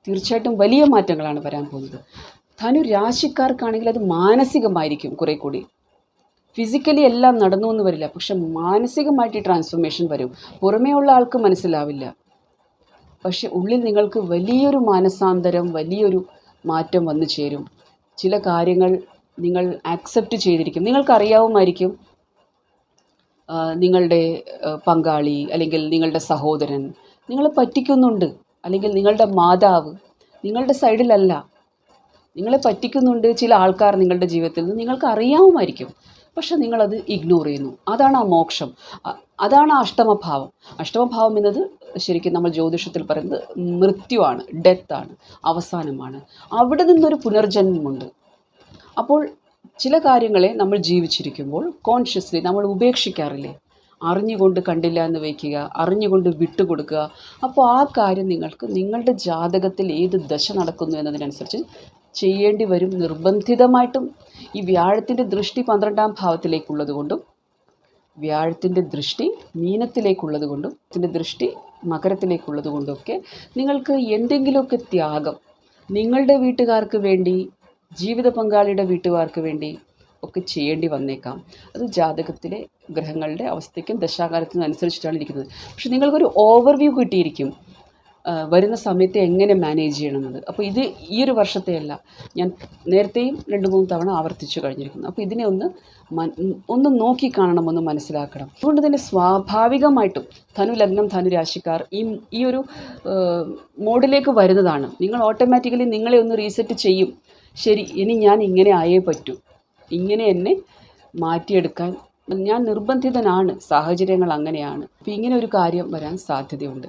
Speaker 1: തീർച്ചയായിട്ടും വലിയ മാറ്റങ്ങളാണ് വരാൻ പോകുന്നത്. ധനു രാശിക്കാർക്കാണെങ്കിൽ അത് മാനസികമായിരിക്കും കുറെ കൂടി ഫിസിക്കലി എല്ലാം നടന്നു എന്ന് വരില്ല. പക്ഷെ മാനസികമായിട്ട് ട്രാൻസ്ഫോർമേഷൻ വരും. പുറമേയുള്ള ആൾക്ക് മനസ്സിലാവില്ല. പക്ഷെ ഉള്ളിൽ നിങ്ങൾക്ക് വലിയൊരു മാനസാന്തരം വലിയൊരു മാറ്റം വന്നു ചേരും. ചില കാര്യങ്ങൾ നിങ്ങൾ ആക്സെപ്റ്റ് ചെയ്തിരിക്കും. നിങ്ങൾക്കറിയാവുമായിരിക്കും. നിങ്ങളുടെ പങ്കാളി അല്ലെങ്കിൽ നിങ്ങളുടെ സഹോദരൻ നിങ്ങളെ പറ്റിക്കുന്നുണ്ട്. അല്ലെങ്കിൽ നിങ്ങളുടെ മാതാവ് നിങ്ങളുടെ സൈഡിലല്ല നിങ്ങളെ പറ്റിക്കുന്നുണ്ട് ചില ആൾക്കാർ നിങ്ങളുടെ ജീവിതത്തിൽ. നിന്ന് നിങ്ങൾക്ക് അറിയാവുമായിരിക്കും. പക്ഷെ നിങ്ങളത് ഇഗ്നോർ ചെയ്യുന്നു. അതാണ് ആ മോക്ഷം. അതാണ് ആ അഷ്ടമഭാവം. അഷ്ടമഭാവം എന്നത് ശരിക്കും നമ്മൾ ജ്യോതിഷത്തിൽ പറയുന്നത് മൃത്യുവാണ് ഡെത്താണ് അവസാനമാണ്. അവിടെ നിന്നൊരു പുനർജന്മമുണ്ട്. അപ്പോൾ ചില കാര്യങ്ങളെ നമ്മൾ ജീവിച്ചിരിക്കുമ്പോൾ കോൺഷ്യസ്ലി നമ്മൾ ഉപേക്ഷിക്കാറില്ലേ? അറിഞ്ഞുകൊണ്ട് കണ്ടില്ല എന്ന് വയ്ക്കുക അറിഞ്ഞുകൊണ്ട് വിട്ടുകൊടുക്കുക. അപ്പോൾ ആ കാര്യം നിങ്ങൾക്ക് നിങ്ങളുടെ ജാതകത്തിൽ ഏത് ദശ നടക്കുന്നു എന്നതിനനുസരിച്ച് ചെയ്യേണ്ടി വരും. നിർബന്ധിതമായിട്ടും ഈ വ്യാഴത്തിന്റെ ദൃഷ്ടി പന്ത്രണ്ടാം ഭാവത്തിലേക്കുള്ളത് കൊണ്ടും വ്യാഴത്തിന്റെ ദൃഷ്ടി മീനത്തിലേക്കുള്ളത് കൊണ്ടും ഇതിന്റെ ദൃഷ്ടി മകരത്തിലേക്കുള്ളത് കൊണ്ടൊക്കെ നിങ്ങൾക്ക് എന്തെങ്കിലുമൊക്കെ ത്യാഗം നിങ്ങളുടെ വീട്ടുകാർക്ക് വേണ്ടി ജീവിത പങ്കാളിയുടെ വീട്ടുകാർക്ക് വേണ്ടി ഒക്കെ ചെയ്യേണ്ടി വന്നേക്കാം. അത് ജാതകത്തിലെ ഗ്രഹങ്ങളുടെ അവസ്ഥയ്ക്കും ദശാകാലത്തിനും അനുസരിച്ചിട്ടാണ് ഇരിക്കുന്നത്. പക്ഷെ നിങ്ങൾക്കൊരു ഓവർവ്യൂ കിട്ടിയിരിക്കും. വരുന്ന സമയത്തെ എങ്ങനെ മാനേജ് ചെയ്യണമെന്നത്? അപ്പോൾ ഇത് ഈ ഒരു വർഷത്തെയല്ല. ഞാൻ നേരത്തെയും രണ്ട് മൂന്ന് തവണ ആവർത്തിച്ചു കഴിഞ്ഞിരിക്കുന്നു. അപ്പോൾ ഇതിനെ ഒന്ന് ഒന്ന് നോക്കി കാണണം ഒന്ന് മനസ്സിലാക്കണം. അതുകൊണ്ട് തന്നെ സ്വാഭാവികമായിട്ടും ധനു ലഗ്നം ധനു രാശിക്കാർ ഈ ഈ ഒരു മോഡിലേക്ക് വരുന്നതാണ്. നിങ്ങൾ ഓട്ടോമാറ്റിക്കലി നിങ്ങളെ ഒന്ന് റീസെറ്റ് ചെയ്യും. ശരി ഇനി ഞാൻ ഇങ്ങനെ ആയേ പറ്റൂ. ഇങ്ങനെ എന്നെ മാറ്റിയെടുക്കാൻ ഞാൻ നിർബന്ധിതനാണ്. സാഹചര്യങ്ങൾ അങ്ങനെയാണ്. അപ്പോൾ ഇങ്ങനെ ഒരു കാര്യം വരാൻ സാധ്യതയുണ്ട്.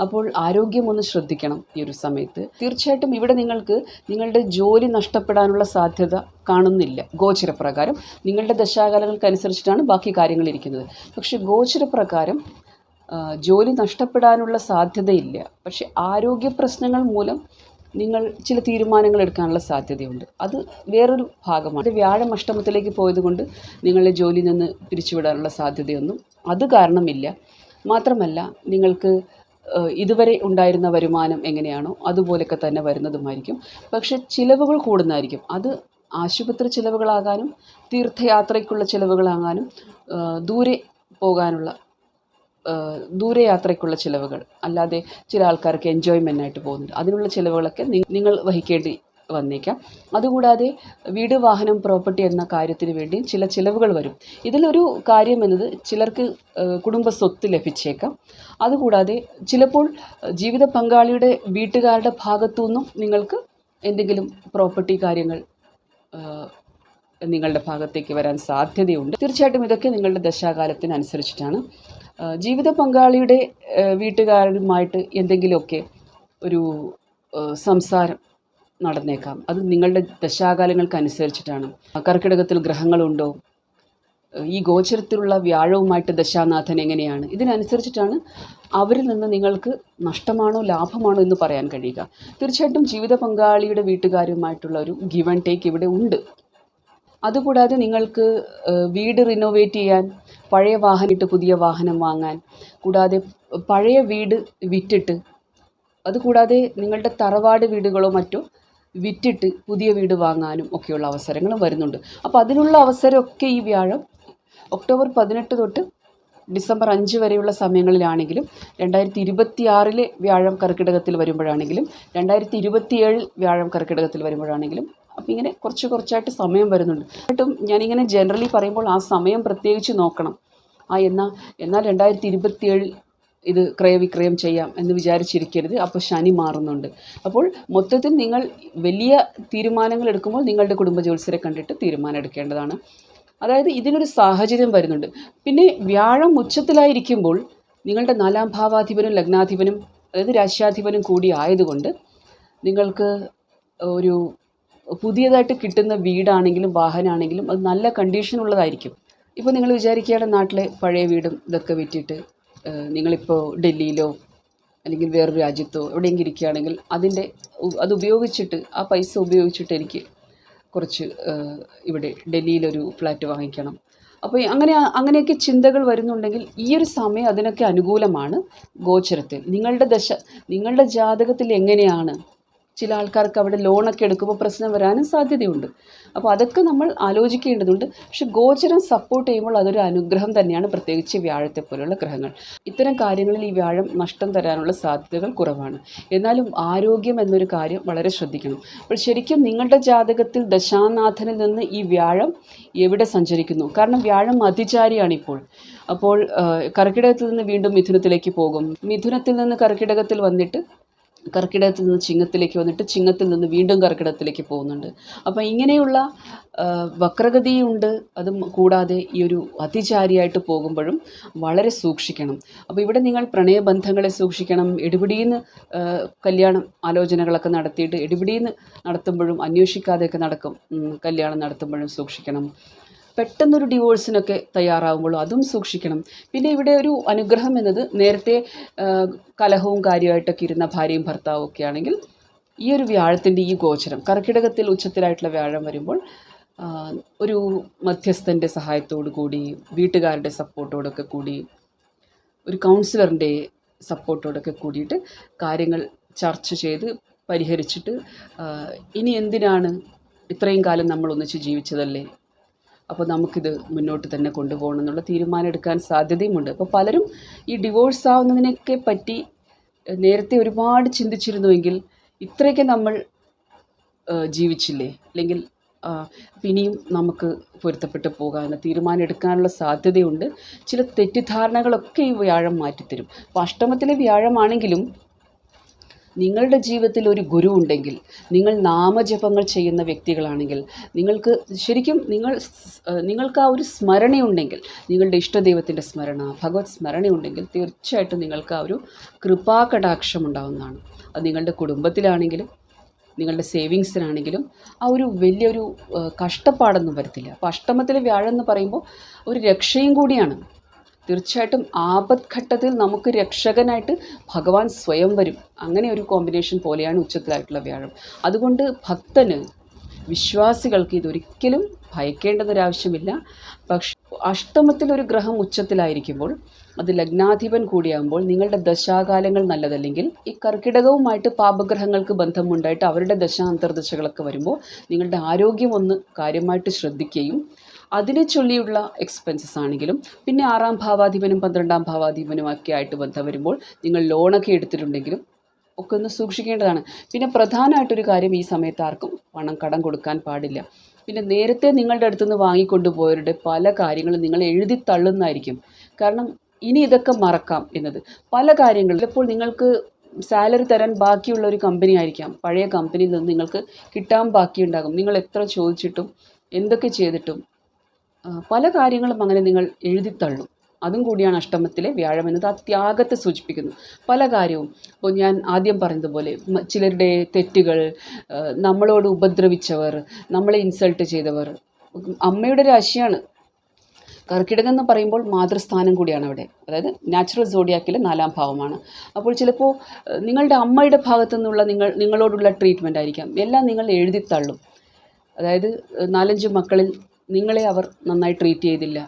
Speaker 1: അപ്പോൾ ആരോഗ്യം ഒന്ന് ശ്രദ്ധിക്കണം ഈ ഒരു സമയത്ത്. തീർച്ചയായിട്ടും ഇവിടെ നിങ്ങൾക്ക് നിങ്ങളുടെ ജോലി നഷ്ടപ്പെടാനുള്ള സാധ്യത കാണുന്നില്ല. ഗോചരപ്രകാരം. നിങ്ങളുടെ ദശാകാലങ്ങൾക്കനുസരിച്ചിട്ടാണ് ബാക്കി കാര്യങ്ങൾ ഇരിക്കുന്നത്. പക്ഷേ ഗോചരപ്രകാരം ജോലി നഷ്ടപ്പെടാനുള്ള സാധ്യതയില്ല. പക്ഷെ ആരോഗ്യ പ്രശ്നങ്ങൾ മൂലം നിങ്ങൾ ചില തീരുമാനങ്ങൾ എടുക്കാനുള്ള സാധ്യതയുണ്ട്. അത് വേറൊരു ഭാഗമാണ്. വ്യാഴം അഷ്ടമത്തിലേക്ക് പോയതുകൊണ്ട് നിങ്ങളെ ജോലിയിൽ നിന്ന് പിരിച്ചുവിടാനുള്ള സാധ്യതയൊന്നും അത് കാരണമില്ല. മാത്രമല്ല നിങ്ങൾക്ക് ഇതുവരെ ഉണ്ടായിരുന്ന വരുമാനം എങ്ങനെയാണോ അതുപോലെയൊക്കെ തന്നെ വരുന്നതുമായിരിക്കും. പക്ഷെ ചിലവുകൾ കൂടുന്നതായിരിക്കും. അത് ആശുപത്രി ചിലവുകളാകാനും തീർത്ഥയാത്രയ്ക്കുള്ള ചിലവുകളാകാനും ദൂരെ പോകാനുള്ള ദൂരയാത്രയ്ക്കുള്ള ചിലവുകൾ. അല്ലാതെ ചില ആൾക്കാർക്ക് എൻജോയ്മെന്റ് ആയിട്ട് പോകുന്നുണ്ട്. അതിനുള്ള ചിലവുകളൊക്കെ നിങ്ങൾ വഹിക്കേണ്ടി വന്നേക്കാം. അതുകൂടാതെ വീട് വാഹനം പ്രോപ്പർട്ടി എന്ന കാര്യത്തിന് വേണ്ടി ചില ചിലവുകൾ വരും. ഇതിലൊരു കാര്യം എന്നത് ചിലർക്ക് കുടുംബ സ്വത്ത് ലഭിച്ചേക്കാം. അതുകൂടാതെ ചിലപ്പോൾ ജീവിത പങ്കാളിയുടെ വീട്ടുകാരുടെ ഭാഗത്തു നിന്നും നിങ്ങൾക്ക് എന്തെങ്കിലും പ്രോപ്പർട്ടി കാര്യങ്ങൾ നിങ്ങളുടെ ഭാഗത്തേക്ക് വരാൻ സാധ്യതയുണ്ട്. തീർച്ചയായിട്ടും ഇതൊക്കെ നിങ്ങളുടെ ദശാകാലത്തിനനുസരിച്ചിട്ടാണ്. ജീവിത പങ്കാളിയുടെ വീട്ടുകാരുമായിട്ട് എന്തെങ്കിലുമൊക്കെ ഒരു സംസാരം നടന്നേക്കാം. അത് നിങ്ങളുടെ ദശാകാലങ്ങൾക്ക് അനുസരിച്ചിട്ടാണ് കർക്കിടകത്തിൽ ഗ്രഹങ്ങളുണ്ടോ? ഈ ഗോചരത്തിലുള്ള വ്യാഴവുമായിട്ട് ദശാനാഥൻ എങ്ങനെയാണ്? ഇതിനനുസരിച്ചിട്ടാണ് അവരിൽ നിന്ന് നിങ്ങൾക്ക് നഷ്ടമാണോ ലാഭമാണോ എന്ന് പറയാൻ കഴിയുക. തീർച്ചയായിട്ടും ജീവിത പങ്കാളിയുടെ വീട്ടുകാരുമായിട്ടുള്ള ഒരു ഗിവ് ആൻഡ് ടേക്ക് ഇവിടെ ഉണ്ട്. അതുകൂടാതെ നിങ്ങൾക്ക് വീട് റിനോവേറ്റ് ചെയ്യാൻ പഴയ വാഹനം ഇട്ട് പുതിയ വാഹനം വാങ്ങാൻ. കൂടാതെ പഴയ വീട് വിറ്റിട്ട് അതുകൂടാതെ നിങ്ങളുടെ തറവാട് വീടുകളോ മറ്റോ വിറ്റിട്ട് പുതിയ വീട് വാങ്ങാനും ഒക്കെയുള്ള അവസരങ്ങളും വരുന്നുണ്ട്. അപ്പോൾ അതിനുള്ള അവസരമൊക്കെ ഈ വ്യാഴം ഒക്ടോബർ പതിനെട്ട് തൊട്ട് ഡിസംബർ അഞ്ച് വരെയുള്ള സമയങ്ങളിലാണെങ്കിലും രണ്ടായിരത്തി ഇരുപത്തി ആറിലെ വ്യാഴം കർക്കിടകത്തിൽ വരുമ്പോഴാണെങ്കിലും രണ്ടായിരത്തി ഇരുപത്തിയേഴിൽ വ്യാഴം കർക്കിടകത്തിൽ വരുമ്പോഴാണെങ്കിലും അപ്പം ഇങ്ങനെ കുറച്ച് കുറച്ചായിട്ട് സമയം വരുന്നുണ്ട്. എന്നിട്ടും ഞാനിങ്ങനെ ജനറലി പറയുമ്പോൾ ആ സമയം പ്രത്യേകിച്ച് നോക്കണം. ആ എന്നാൽ എന്നാൽ രണ്ടായിരത്തി ഇരുപത്തിയേഴിൽ ഇത് ക്രയവിക്രയം ചെയ്യാം എന്ന് വിചാരിച്ചിരിക്കരുത്. അപ്പോൾ ശനി മാറുന്നുണ്ട്. അപ്പോൾ മൊത്തത്തിൽ നിങ്ങൾ വലിയ തീരുമാനങ്ങൾ എടുക്കുമ്പോൾ നിങ്ങളുടെ കുടുംബ ജ്യോത്സരെ കണ്ടിട്ട് തീരുമാനം എടുക്കേണ്ടതാണ്. അതായത് ഇതിനൊരു സാഹചര്യം വരുന്നുണ്ട്. പിന്നെ വ്യാഴം ഉച്ചത്തിലായിരിക്കുമ്പോൾ നിങ്ങളുടെ നാലാം ഭാവാധിപനും ലഗ്നാധിപനും അതായത് രാശ്യാധിപനും കൂടി ആയതുകൊണ്ട് നിങ്ങൾക്ക് ഒരു പുതിയതായിട്ട് കിട്ടുന്ന വീടാണെങ്കിലും വാഹനമാണെങ്കിലും അത് നല്ല കണ്ടീഷനുള്ളതായിരിക്കും ഇപ്പോൾ നിങ്ങൾ വിചാരിക്കുകയാണ് നാട്ടിലെ പഴയ വീടും ഇതൊക്കെ വിറ്റിട്ട് നിങ്ങളിപ്പോൾ ഡൽഹിയിലോ അല്ലെങ്കിൽ വേറൊരു രാജ്യത്തോ എവിടെയെങ്കിലും ഇരിക്കുകയാണെങ്കിൽ അതിന്റെ അത് ഉപയോഗിച്ചിട്ട് ആ പൈസ ഉപയോഗിച്ചിട്ട് എനിക്ക് കുറച്ച് ഇവിടെ ഡൽഹിയിലൊരു ഫ്ലാറ്റ് വാങ്ങിക്കണം. അപ്പോൾ അങ്ങനെ അങ്ങനെയൊക്കെ ചിന്തകൾ വരുന്നുണ്ടെങ്കിൽ ഈ ഒരു സമയം അതിനൊക്കെ അനുകൂലമാണ് ഗോചരത്തിൽ. നിങ്ങളുടെ ദശ നിങ്ങളുടെ ജാതകത്തിൽ എങ്ങനെയാണ് ചില ആൾക്കാർക്ക് അവിടെ ലോണൊക്കെ എടുക്കുമ്പോൾ പ്രശ്നം വരാനും സാധ്യതയുണ്ട്. അപ്പോൾ അതൊക്കെ നമ്മൾ ആലോചിക്കേണ്ടതുണ്ട്. പക്ഷെ ഗോചരം സപ്പോർട്ട് ചെയ്യുമ്പോൾ അതൊരു അനുഗ്രഹം തന്നെയാണ് പ്രത്യേകിച്ച് വ്യാഴത്തെ പോലുള്ള ഗ്രഹങ്ങൾ. ഇത്തരം കാര്യങ്ങളിൽ ഈ വ്യാഴം നഷ്ടം തരാനുള്ള സാധ്യതകൾ കുറവാണ്. എന്നാലും ആരോഗ്യം എന്നൊരു കാര്യം വളരെ ശ്രദ്ധിക്കണം. അപ്പോൾ ശരിക്കും നിങ്ങളുടെ ജാതകത്തിൽ ദശാനാഥനിൽ നിന്ന് ഈ വ്യാഴം എവിടെ സഞ്ചരിക്കുന്നു? കാരണം വ്യാഴം അതിചാരിയാണ് ഇപ്പോൾ അപ്പോൾ കർക്കിടകത്തിൽ നിന്ന് വീണ്ടും മിഥുനത്തിലേക്ക് പോകും. മിഥുനത്തിൽ നിന്ന് കർക്കിടകത്തിൽ വന്നിട്ട് കർക്കിടകത്തിൽ നിന്ന് ചിങ്ങത്തിലേക്ക് വന്നിട്ട് ചിങ്ങത്തിൽ നിന്ന് വീണ്ടും കർക്കിടകത്തിലേക്ക് പോകുന്നുണ്ട്. അപ്പം ഇങ്ങനെയുള്ള വക്രഗതിയുണ്ട്. അതും കൂടാതെ ഈ ഒരു അതിചാരിയായിട്ട് പോകുമ്പോഴും വളരെ സൂക്ഷിക്കണം. അപ്പോൾ ഇവിടെ നിങ്ങൾ പ്രണയബന്ധങ്ങളെ സൂക്ഷിക്കണം. എടുപിടിയെന്ന് കല്യാണം ആലോചനകളൊക്കെ നടത്തിയിട്ട് എടുപിടിയെന്ന് നടത്തുമ്പോഴും അന്വേഷിക്കാതെയൊക്കെ നടക്കും കല്യാണം നടത്തുമ്പോഴും സൂക്ഷിക്കണം. പെട്ടെന്നൊരു ഡിവോഴ്സിനൊക്കെ തയ്യാറാവുമ്പോഴും അതും സൂക്ഷിക്കണം. പിന്നെ ഇവിടെ ഒരു അനുഗ്രഹം എന്നത് നേരത്തെ കലഹവും കാര്യമായിട്ടൊക്കെ ഇരുന്ന ഭാര്യയും ഭർത്താവും ഒക്കെ ആണെങ്കിൽ ഈ ഒരു വ്യാഴത്തിന്റെ ഈ ഗോചരം കർക്കിടകത്തിൽ ഉച്ചത്തിലായിട്ടുള്ള വ്യാഴം വരുമ്പോൾ ഒരു മധ്യസ്ഥന്റെ സഹായത്തോടു കൂടി വീട്ടുകാരുടെ സപ്പോർട്ടോടൊക്കെ കൂടി ഒരു കൗൺസിലറിന്റെ സപ്പോർട്ടോടൊക്കെ കൂടിയിട്ട് കാര്യങ്ങൾ ചർച്ച ചെയ്ത് പരിഹരിച്ചിട്ട് ഇനി എന്തിനാണ് ഇത്രയും കാലം നമ്മൾ ഒന്നിച്ച് ജീവിച്ചതല്ലേ? അപ്പോൾ നമുക്കിത് മുന്നോട്ട് തന്നെ കൊണ്ടുപോകണം എന്നുള്ള തീരുമാനം എടുക്കാൻ സാധ്യതയുമുണ്ട്. അപ്പോൾ പലരും ഈ ഡിവോഴ്സ് ആവുന്നതിനൊക്കെ പറ്റി നേരത്തെ ഒരുപാട് ചിന്തിച്ചിരുന്നുവെങ്കിൽ ഇത്രയൊക്കെ നമ്മൾ ജീവിച്ചില്ലേ? അല്ലെങ്കിൽ ഇനിയും നമുക്ക് പൊരുത്തപ്പെട്ട് പോകാമെന്ന തീരുമാനം എടുക്കാനുള്ള സാധ്യതയുണ്ട്. ചില തെറ്റിദ്ധാരണകളൊക്കെ ഈ വ്യാഴം മാറ്റിത്തരും. അപ്പോൾ അഷ്ടമത്തിലെ വ്യാഴമാണെങ്കിലും നിങ്ങളുടെ ജീവിതത്തിൽ ഒരു ഗുരു ഉണ്ടെങ്കിൽ നിങ്ങൾ നാമജപങ്ങൾ ചെയ്യുന്ന വ്യക്തികളാണെങ്കിൽ നിങ്ങൾക്ക് ശരിക്കും നിങ്ങൾ നിങ്ങൾക്ക് ആ ഒരു സ്മരണയുണ്ടെങ്കിൽ നിങ്ങളുടെ ഇഷ്ടദൈവത്തിന്റെ സ്മരണ ഭഗവത് സ്മരണയുണ്ടെങ്കിൽ തീർച്ചയായിട്ടും നിങ്ങൾക്ക് ആ ഒരു കൃപാകടാക്ഷം ഉണ്ടാവുന്നതാണ്. അത് നിങ്ങളുടെ കുടുംബത്തിലാണെങ്കിലും നിങ്ങളുടെ സേവിങ്സിനാണെങ്കിലും ആ ഒരു വലിയൊരു കഷ്ടപ്പാടൊന്നും വരത്തില്ല. അപ്പോൾ അഷ്ടമത്തിലെ വ്യാഴം എന്ന് പറയുമ്പോൾ ഒരു രക്ഷയും കൂടിയാണ്. തീർച്ചയായിട്ടും ആപത്ഘട്ടത്തിൽ നമുക്ക് രക്ഷകനായിട്ട് ഭഗവാൻ സ്വയം വരും. അങ്ങനെ ഒരു കോമ്പിനേഷൻ പോലെയാണ് ഉച്ചത്തിലായിട്ടുള്ള വ്യാഴം. അതുകൊണ്ട് ഭക്തന് വിശ്വാസികൾക്ക് ഇതൊരിക്കലും ഭയക്കേണ്ടതൊരാവശ്യമില്ല. പക്ഷെ അഷ്ടമത്തിൽ ഒരു ഗ്രഹം ഉച്ചത്തിലായിരിക്കുമ്പോൾ അത് ലഗ്നാധിപൻ കൂടിയാകുമ്പോൾ നിങ്ങളുടെ ദശാകാലങ്ങൾ നല്ലതല്ലെങ്കിൽ ഈ കർക്കിടകവുമായിട്ട് പാപഗ്രഹങ്ങൾക്ക് ബന്ധമുണ്ടായിട്ട് അവരുടെ ദശ അന്തർദശകളൊക്കെ വരുമ്പോൾ നിങ്ങളുടെ ആരോഗ്യം ഒന്ന് കാര്യമായിട്ട് ശ്രദ്ധിക്കുകയും അതിനെ ചൊല്ലിയുള്ള എക്സ്പെൻസസ് ആണെങ്കിലും പിന്നെ ആറാം ഭാവാധിപനും പന്ത്രണ്ടാം ഭാവാധിപനും ഒക്കെ ആയിട്ട് ബന്ധം വരുമ്പോൾ നിങ്ങൾ ലോണൊക്കെ എടുത്തിട്ടുണ്ടെങ്കിലും ഒക്കെ ഒന്ന് സൂക്ഷിക്കേണ്ടതാണ്. പിന്നെ പ്രധാനമായിട്ടൊരു കാര്യം ഈ സമയത്ത് ആർക്കും പണം കടം കൊടുക്കാൻ പാടില്ല. പിന്നെ നേരത്തെ നിങ്ങളുടെ അടുത്തുനിന്ന് നിന്ന് വാങ്ങിക്കൊണ്ടു പല കാര്യങ്ങളും നിങ്ങൾ എഴുതി തള്ളുന്നതായിരിക്കും. കാരണം ഇനി ഇതൊക്കെ മറക്കാം എന്നത്. പല കാര്യങ്ങളും ചിലപ്പോൾ നിങ്ങൾക്ക് സാലറി തരാൻ ബാക്കിയുള്ള ഒരു കമ്പനി ആയിരിക്കാം. പഴയ കമ്പനിയിൽ നിന്ന് നിങ്ങൾക്ക് കിട്ടാൻ ബാക്കിയുണ്ടാകും. നിങ്ങൾ എത്ര ചോദിച്ചിട്ടും എന്തൊക്കെ ചെയ്തിട്ടും പല കാര്യങ്ങളും അങ്ങനെ നിങ്ങൾ എഴുതിത്തള്ളും അതും കൂടിയാണ് അഷ്ടമത്തിലെ വ്യാഴം എന്നത് ആ ത്യാഗത്തെ സൂചിപ്പിക്കുന്നു. പല കാര്യവും. ഇപ്പോൾ ഞാൻ ആദ്യം പറഞ്ഞതുപോലെ ചിലരുടെ തെറ്റുകൾ നമ്മളോട് ഉപദ്രവിച്ചവർ നമ്മളെ ഇൻസൾട്ട് ചെയ്തവർ അമ്മയുടെ രാശിയാണ്. കർക്കിടകം എന്ന് പറയുമ്പോൾ മാതൃസ്ഥാനം കൂടിയാണ് അവിടെ. അതായത് നാച്ചുറൽ സോഡിയാക്കിലെ നാലാം ഭാവമാണ്. അപ്പോൾ ചിലപ്പോൾ നിങ്ങളുടെ അമ്മയുടെ ഭാഗത്തു നിന്നുള്ള നിങ്ങൾ നിങ്ങളോടുള്ള ട്രീറ്റ്മെന്റ് ആയിരിക്കാം. എല്ലാം നിങ്ങൾ എഴുതിത്തള്ളും അതായത് നാലഞ്ച് മക്കളിൽ നിങ്ങളെ അവർ നന്നായി ട്രീറ്റ് ചെയ്തില്ല.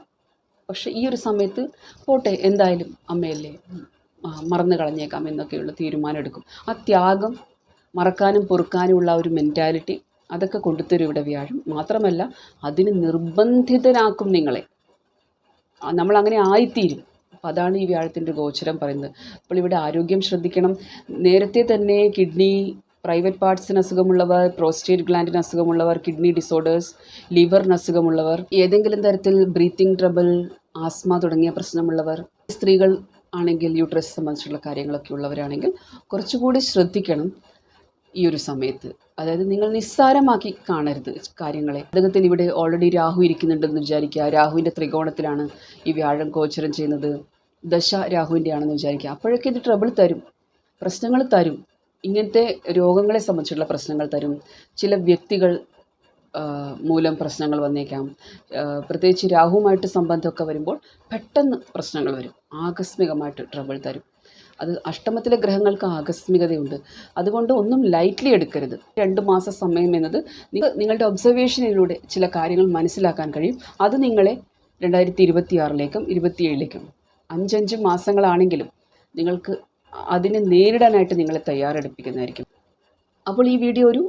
Speaker 1: പക്ഷേ ഈ ഒരു സമയത്ത് പോട്ടെ എന്തായാലും അമ്മയല്ലേ മറന്നു കളഞ്ഞേക്കാം എന്നൊക്കെയുള്ള തീരുമാനം എടുക്കും. ആ ത്യാഗം മറക്കാനും പൊറുക്കാനുമുള്ള ഒരു മെന്റാലിറ്റി അതൊക്കെ കൊണ്ടുത്തരും ഇവിടെ വ്യാഴം. മാത്രമല്ല അതിന് നിർബന്ധിതനാക്കും നിങ്ങളെ. നമ്മളങ്ങനെ ആയിത്തീരും. അപ്പം അതാണ് ഈ വ്യാഴത്തിന്റെ ഗോചരം പറയുന്നത്. അപ്പോൾ ഇവിടെ ആരോഗ്യം ശ്രദ്ധിക്കണം. നേരത്തെ തന്നെ കിഡ്നി പ്രൈവറ്റ് പാർട്സിന് അസുഖമുള്ളവർ പ്രോസ്റ്റേറ്റ് ഗ്ലാൻഡിന് അസുഖമുള്ളവർ കിഡ്നി ഡിസോർഡേഴ്സ് ലിവറിന് അസുഖമുള്ളവർ ഏതെങ്കിലും തരത്തിൽ ബ്രീത്തിങ് ട്രബിൾ ആസ്മ തുടങ്ങിയ പ്രശ്നമുള്ളവർ സ്ത്രീകൾ ആണെങ്കിൽ യൂട്രസ് സംബന്ധിച്ചുള്ള കാര്യങ്ങളൊക്കെ ഉള്ളവരാണെങ്കിൽ കുറച്ചുകൂടി ശ്രദ്ധിക്കണം ഈ ഒരു സമയത്ത്. അതായത് നിങ്ങൾ നിസ്സാരമാക്കി കാണരുത് കാര്യങ്ങളെ. അദ്ദേഹത്തിന് ഇവിടെ ഓൾറെഡി രാഹു ഇരിക്കുന്നുണ്ടെന്ന് വിചാരിക്കുക. രാഹുവിന്റെ ത്രികോണത്തിലാണ് ഈ വ്യാഴം ഗോചരം ചെയ്യുന്നത്. ദശ രാഹുവിന്റെ ആണെന്ന് വിചാരിക്കുക. അപ്പോഴൊക്കെ ഇത് ട്രബിൾ തരും. പ്രശ്നങ്ങൾ തരും. ഇങ്ങനത്തെ രോഗങ്ങളെ സംബന്ധിച്ചുള്ള പ്രശ്നങ്ങൾ തരും. ചില വ്യക്തികൾ മൂലം പ്രശ്നങ്ങൾ വന്നേക്കാം. പ്രത്യേകിച്ച് രാഹുവുമായിട്ട് സംബന്ധമൊക്കെ വരുമ്പോൾ പെട്ടെന്ന് പ്രശ്നങ്ങൾ വരും. ആകസ്മികമായിട്ട് ട്രബിൾ തരും. അത് അഷ്ടമത്തിലെ ഗ്രഹങ്ങൾക്ക് ആകസ്മികതയുണ്ട്. അതുകൊണ്ട് ഒന്നും ലൈറ്റ്ലി എടുക്കരുത്. രണ്ട് മാസ സമയം എന്നത് നിങ്ങളുടെ ഒബ്സർവേഷനിലൂടെ ചില കാര്യങ്ങൾ മനസ്സിലാക്കാൻ കഴിയും. അത് നിങ്ങളെ രണ്ടായിരത്തി ഇരുപത്തി ആറിലേക്കും ഇരുപത്തിയേഴിലേക്കും അഞ്ചഞ്ച് മാസങ്ങളാണെങ്കിലും നിങ്ങൾക്ക് അതിനെ നേരിടാനായിട്ട് നിങ്ങളെ തയ്യാറെടുപ്പിക്കുന്നതായിരിക്കും. അപ്പോൾ ഈ വീഡിയോ ഒരു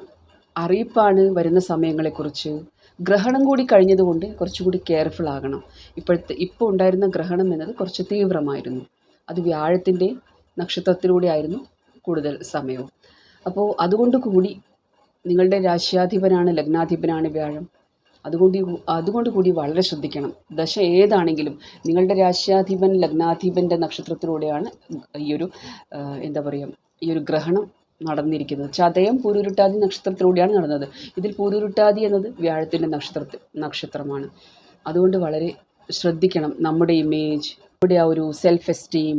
Speaker 1: അറിയിപ്പാണ് വരുന്ന സമയങ്ങളെക്കുറിച്ച്. ഗ്രഹണം കൂടി കഴിഞ്ഞതുകൊണ്ട് കുറച്ചുകൂടി കെയർഫുൾ ആകണം. ഇപ്പോഴത്തെ ഇപ്പോൾ ഉണ്ടായിരുന്ന ഗ്രഹണം എന്നത് കുറച്ച് തീവ്രമായിരുന്നു. അത് വ്യാഴത്തിന്റെ നക്ഷത്രത്തിലൂടെ ആയിരുന്നു കൂടുതൽ സമയവും. അപ്പോൾ അതുകൊണ്ട് കൂടി നിങ്ങളുടെ രാശ്യാധിപനാണ് ലഗ്നാധിപനാണ് വ്യാഴം. അതുകൊണ്ട് അതുകൊണ്ട് കൂടി വളരെ ശ്രദ്ധിക്കണം. ദശ ഏതാണെങ്കിലും നിങ്ങളുടെ രാശ്യാധിപൻ ലഗ്നാധിപന്റെ നക്ഷത്രത്തിലൂടെയാണ് ഈ ഒരു എന്താ പറയുക ഈ ഒരു ഗ്രഹണം നടന്നിരിക്കുന്നത്. ചതയം പൂരുരുട്ടാതി നക്ഷത്രത്തിലൂടെയാണ് നടന്നത്. ഇതിൽ പൂരുരുട്ടാതി എന്നത് വ്യാഴത്തിന്റെ നക്ഷത്രത്തിൽ നക്ഷത്രമാണ്. അതുകൊണ്ട് വളരെ ശ്രദ്ധിക്കണം നമ്മുടെ ഇമേജ് നമ്മുടെ ആ ഒരു സെൽഫ് എസ്റ്റീം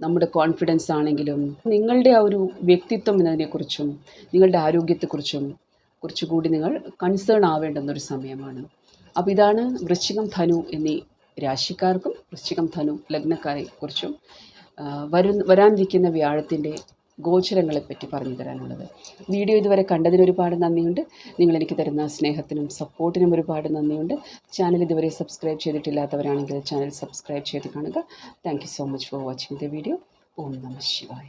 Speaker 1: നമ്മുടെ കോൺഫിഡൻസ് ആണെങ്കിലും നിങ്ങളുടെ ആ ഒരു വ്യക്തിത്വം എന്നതിനെക്കുറിച്ചും നിങ്ങളുടെ ആരോഗ്യത്തെക്കുറിച്ചും കുറച്ചുകൂടി നിങ്ങൾ കൺസേൺ ആവേണ്ടുന്നൊരു സമയമാണ്. അപ്പോൾ ഇതാണ് വൃശ്ചികം ധനു എന്നീ രാശിക്കാർക്കും വൃശ്ചികം ധനു ലഗ്നക്കാരെ കുറിച്ചും വരു വരാനിരിക്കുന്ന വ്യാഴത്തിന്റെ ഗോചരങ്ങളെപ്പറ്റി പറഞ്ഞു തരാനുള്ളത്. വീഡിയോ ഇതുവരെ കണ്ടതിന് ഒരുപാട് നന്ദിയുണ്ട്. നിങ്ങൾ എനിക്ക് തരുന്ന സ്നേഹത്തിനും സപ്പോർട്ടിനും ഒരുപാട് നന്ദിയുണ്ട്. ചാനൽ ഇതുവരെ സബ്സ്ക്രൈബ് ചെയ്തിട്ടില്ലാത്തവരാണെങ്കിൽ ചാനൽ സബ്സ്ക്രൈബ് ചെയ്ത് കാണുക. Thank so much for watching the video ഓം നമ ശിവായ.